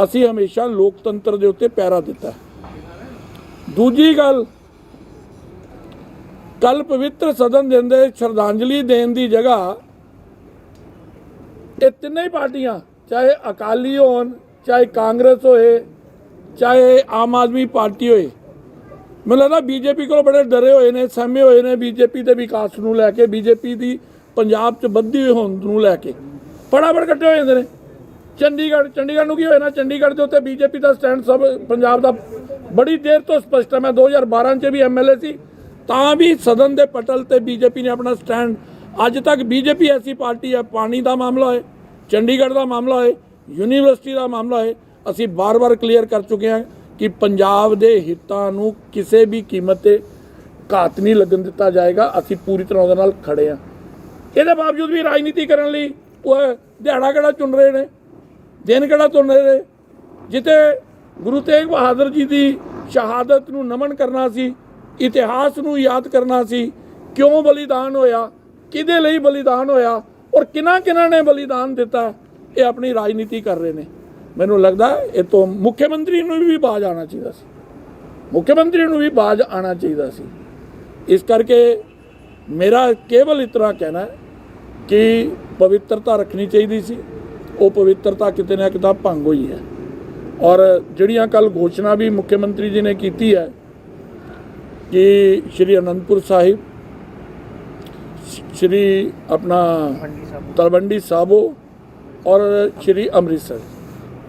ਅਸੀਂ ਹਮੇਸ਼ਾ ਲੋਕਤੰਤਰ ਦੇ ਉੱਤੇ ਪਹਿਰਾ ਦਿੱਤਾ ਦੂਜੀ ਗੱਲ ਕੱਲ ਪਵਿੱਤਰ ਸਦਨ ਦੇ ਅੰਦਰ ਸ਼ਰਧਾਂਜਲੀ ਦੇਣ ਦੀ ਜਗ੍ਹਾ ਇਹ ਤਿੰਨੇ ਹੀ ਪਾਰਟੀਆਂ, ਚਾਹੇ ਅਕਾਲੀ ਹੋਣ, ਚਾਹੇ ਕਾਂਗਰਸ ਹੋਏ, ਚਾਹੇ ਆਮ ਆਦਮੀ ਪਾਰਟੀ ਹੋਏ। ਮੈਨੂੰ ਲੱਗਦਾ ਬੀਜੇਪੀ ਕੋਲ ਬੜੇ ਡਰੇ ਹੋਏ ਨੇ, ਸਹਿਮੇ ਹੋਏ ਨੇ ਬੀਜੇਪੀ ਦੇ ਵਿਕਾਸ ਨੂੰ ਲੈ ਕੇ, ਬੀਜੇਪੀ ਦੀ ਪੰਜਾਬ 'ਚ ਵੱਧਦੀ ਹੋਣ ਨੂੰ ਲੈ ਕੇ। ਫੜਾਫੜ ਇਕੱਠੇ ਹੋ ਜਾਂਦੇ ਨੇ। ਚੰਡੀਗੜ੍ਹ ਚੰਡੀਗੜ੍ਹ ਨੂੰ ਕੀ ਹੋਇਆ ਨਾ, ਚੰਡੀਗੜ੍ਹ ਦੇ ਉੱਤੇ ਬੀਜੇਪੀ ਦਾ ਸਟੈਂਡ ਸਭ ਪੰਜਾਬ ਦਾ ਬੜੀ ਦੇਰ ਤੋਂ ਸਪਸ਼ਟ ਹੈ। ਮੈਂ 2012 'ਚ ਵੀ ਐਮਐਲਏ ਸੀ, ਤਾਂ ਵੀ ਸਦਨ ਦੇ ਪਟਲ ਤੇ ਬੀਜੇਪੀ ਨੇ ਆਪਣਾ ਸਟੈਂਡ ਅੱਜ ਤੱਕ ਬੀਜੇਪੀ ਐਸੀ ਪਾਰਟੀ ਹੈ, ਪਾਣੀ ਦਾ ਮਾਮਲਾ ਹੋਏ ਚੰਡੀਗੜ੍ਹ ਦਾ ਮਾਮਲਾ ਹੋਏ ਯੂਨੀਵਰਸਿਟੀ ਦਾ ਮਾਮਲਾ ਹੋਏ ਅਸੀਂ ਬਾਰ-ਬਾਰ ਕਲੀਅਰ ਕਰ ਚੁੱਕੇ ਹਾਂ ਕਿ ਪੰਜਾਬ ਦੇ ਹਿੱਤਾਂ ਨੂੰ ਕਿਸੇ ਵੀ ਕੀਮਤ ਤੇ ਘਾਤ ਨਹੀਂ ਲੱਗਣ ਦਿੱਤਾ ਜਾਏਗਾ। ਅਸੀਂ ਪੂਰੀ ਤਰ੍ਹਾਂ ਉਹਦੇ ਨਾਲ ਖੜੇ ਹਾਂ। ਇਹਦੇ ਬਾਵਜੂਦ ਵੀ ਰਾਜਨੀਤੀ ਕਰਨ ਲਈ ਉਹ ਦਿਹਾੜਾ ਕਿਹੜਾ ਚੁਣ ਰਹੇ ਨੇ। ਦਿਨ ਤੋਂ ਚੁਣ ਰਹੇ? ਜਿੱਥੇ ਗੁਰੂ ਤੇਗ ਬਹਾਦਰ ਜੀ ਦੀ ਸ਼ਹਾਦਤ ਨੂੰ ਨਮਨ ਕਰਨਾ ਸੀ, ਇਤਿਹਾਸ ਨੂੰ ਯਾਦ ਕਰਨਾ ਸੀ, ਕਿਉਂ ਬਲੀਦਾਨ ਹੋਇਆ, ਕਿਹਦੇ ਲਈ ਬਲੀਦਾਨ ਹੋਇਆ ਔਰ ਕਿਹਨਾਂ ਕਿਹਨਾਂ ਨੇ ਬਲੀਦਾਨ ਦਿੱਤਾ, ਇਹ ਆਪਣੀ ਰਾਜਨੀਤੀ ਕਰ ਰਹੇ ਨੇ। ਮੈਨੂੰ ਲੱਗਦਾ ਇਹ ਤੋਂ ਮੁੱਖ ਮੰਤਰੀ ਨੂੰ ਵੀ ਬਾਜ ਆਉਣਾ ਚਾਹੀਦਾ ਸੀ। ਮੁੱਖ ਮੰਤਰੀ ਨੂੰ ਵੀ ਬਾਜ ਆਉਣਾ ਚਾਹੀਦਾ ਸੀ। ਇਸ ਕਰਕੇ ਮੇਰਾ ਕੇਵਲ ਇਤਨਾ ਕਹਿਣਾ ਕਿ ਪਵਿੱਤਰਤਾ ਰੱਖਣੀ ਚਾਹੀਦੀ ਸੀ। ਉਹ ਪਵਿੱਤਰਤਾ ਕਿਤੇ ਨਾ ਕਿਤੇ ਭੰਗ ਹੋਈ ਹੈ। ਔਰ ਜਿਹੜੀਆਂ ਕੱਲ ਘੋਸ਼ਣਾ ਵੀ ਮੁੱਖ ਮੰਤਰੀ ਜੀ ਨੇ ਕੀਤੀ ਹੈ ਕਿ ਸ਼੍ਰੀ ਅਨੰਦਪੁਰ ਸਾਹਿਬ ਸ਼੍ਰੀ ਆਪਣਾ ਤਲਵੰਡੀ ਸਾਬੋ ਔਰ ਸ਼੍ਰੀ ਅੰਮ੍ਰਿਤਸਰ।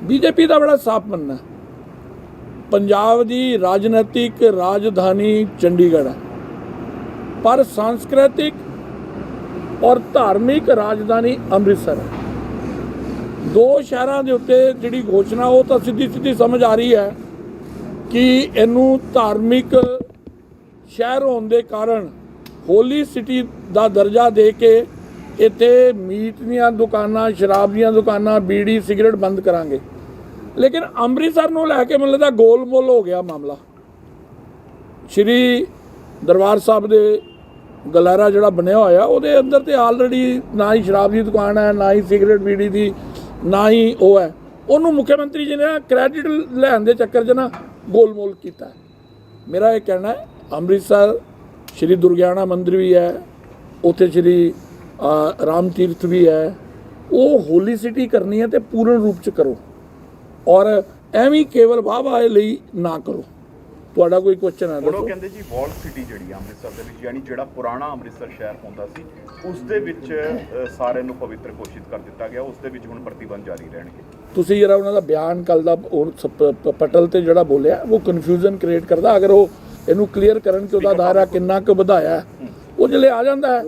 ਬੀਜੇਪੀ ਦਾ ਬੜਾ ਸਾਫ਼ ਮੰਨਣਾ। ਪੰਜਾਬ ਦੀ ਰਾਜਨੀਤਿਕ ਰਾਜਧਾਨੀ ਚੰਡੀਗੜ੍ਹ ਹੈ। ਪਰ ਸਾਂਸਕ੍ਰਿਤਿਕ ਔਰ ਧਾਰਮਿਕ ਰਾਜਧਾਨੀ ਅੰਮ੍ਰਿਤਸਰ ਹੈ। ਦੋ ਸ਼ਹਿਰਾਂ ਦੇ ਉੱਤੇ ਜਿਹੜੀ ਘੋਸ਼ਣਾ, ਉਹ ਤਾਂ ਸਿੱਧੀ ਸਿੱਧੀ ਸਮਝ ਆ ਰਹੀ ਹੈ ਕਿ ਇਹਨੂੰ ਧਾਰਮਿਕ ਸ਼ਹਿਰ ਹੋਣ ਦੇ ਕਾਰਨ ਹੋਲੀ ਸਿਟੀ ਦਾ ਦਰਜਾ ਦੇ ਕੇ ਇੱਥੇ ਮੀਟ ਦੀਆਂ ਦੁਕਾਨਾਂ, ਸ਼ਰਾਬ ਦੀਆਂ ਦੁਕਾਨਾਂ, ਬੀੜੀ, ਸਿਗਰਟ ਬੰਦ ਕਰਾਂਗੇ। ਲੇਕਿਨ ਅੰਮ੍ਰਿਤਸਰ ਨੂੰ ਲੈ ਕੇ ਮੈਨੂੰ ਲੱਗਦਾ ਗੋਲਮੋਲ ਹੋ ਗਿਆ ਮਾਮਲਾ। ਸ਼੍ਰੀ ਦਰਬਾਰ ਸਾਹਿਬ ਦੇ ਗਲਾਰਾ ਜਿਹੜਾ ਬਣਿਆ ਹੋਇਆ, ਉਹਦੇ ਅੰਦਰ ਤੇ ਆਲਰੇਡੀ ਨਾ ਹੀ ਸ਼ਰਾਬ ਦੀ ਦੁਕਾਨ ਹੈ, ਨਾ ਹੀ ਸਿਗਰਟ, ਬੀੜੀ ਦੀ ਨਾ ਹੀ ਉਹ ਹੈ। ਉਹਨੂੰ ਮੁੱਖ ਮੰਤਰੀ ਜੀ ਨੇ ਕ੍ਰੈਡਿਟ ਲੈਣ ਦੇ ਚੱਕਰ 'ਚ ਨਾ ਗੋਲਮੋਲ ਕੀਤਾ। ਮੇਰਾ ਇਹ ਕਹਿਣਾ ਹੈ, ਅੰਮ੍ਰਿਤਸਰ ਸ਼੍ਰੀ ਦੁਰਗਿਆਣਾ ਮੰਦਿਰ ਵੀ ਹੈ, ਉੱਥੇ ਸ਼੍ਰੀ ਰਾਮ ਤੀਰਥ ਵੀ ਹੈ। ਉਹ ਹੋਲੀ ਸਿਟੀ ਕਰਨੀ ਹੈ ਤੇ ਪੂਰਨ ਰੂਪ ਚ ਕਰੋ। ਔਰ ਐਵੇਂ ਕੇਵਲ ਵਾਹ ਵਾਹ ਲਈ ਨਾ ਕਰੋ। ਤੁਹਾਡਾ ਕੋਈ ਕੁਐਸਚਨ ਹੈ ਹੁਣ ਉਹ ਦੱਸੋ। ਕਹਿੰਦੇ ਜੀ ਵਾਲ ਸਿਟੀ ਜਿਹੜੀ ਆ ਅੰਮ੍ਰਿਤਸਰ ਦੇ ਵਿੱਚ ਯਾਨੀ ਜਿਹੜਾ ਪੁਰਾਣਾ ਅੰਮ੍ਰਿਤਸਰ ਸ਼ਹਿਰ ਹੁੰਦਾ ਸੀ ਉਸ ਦੇ ਵਿੱਚ ਅ, ਸਾਰਿਆਂ ਨੂੰ ਪਵਿੱਤਰ ਘੋਸ਼ਿਤ ਕਰ ਦਿੱਤਾ ਗਿਆ ਉਸ ਦੇ ਵਿੱਚ ਹੁਣ ਪ੍ਰਤੀਬੰਧ ਜਾਰੀ ਰਹਿਣਗੇ। ਤੁਸੀਂ ਜਿਹੜਾ ਉਹਨਾਂ ਦਾ ਬਿਆਨ ਕੱਲ ਦਾ ਉਹ ਪਟਲ ਤੇ ਜਿਹੜਾ ਬੋਲਿਆ ਉਹ ਕਨਫਿਊਜ਼ਨ ਕ੍ਰੀਏਟ ਕਰਦਾ ਅਗਰ ਉਹ ਇਹਨੂੰ ਕਲੀਅਰ ਕਰਨ ਕਿ ਉਹਦਾ ਦਾਇਰਾ ਕਿੰਨਾ ਕੁ ਵਧਾਇਆ ਹੈ, ਉਹ ਜਿਹੜੇ ਆ ਜਾਂਦਾ ਹੈ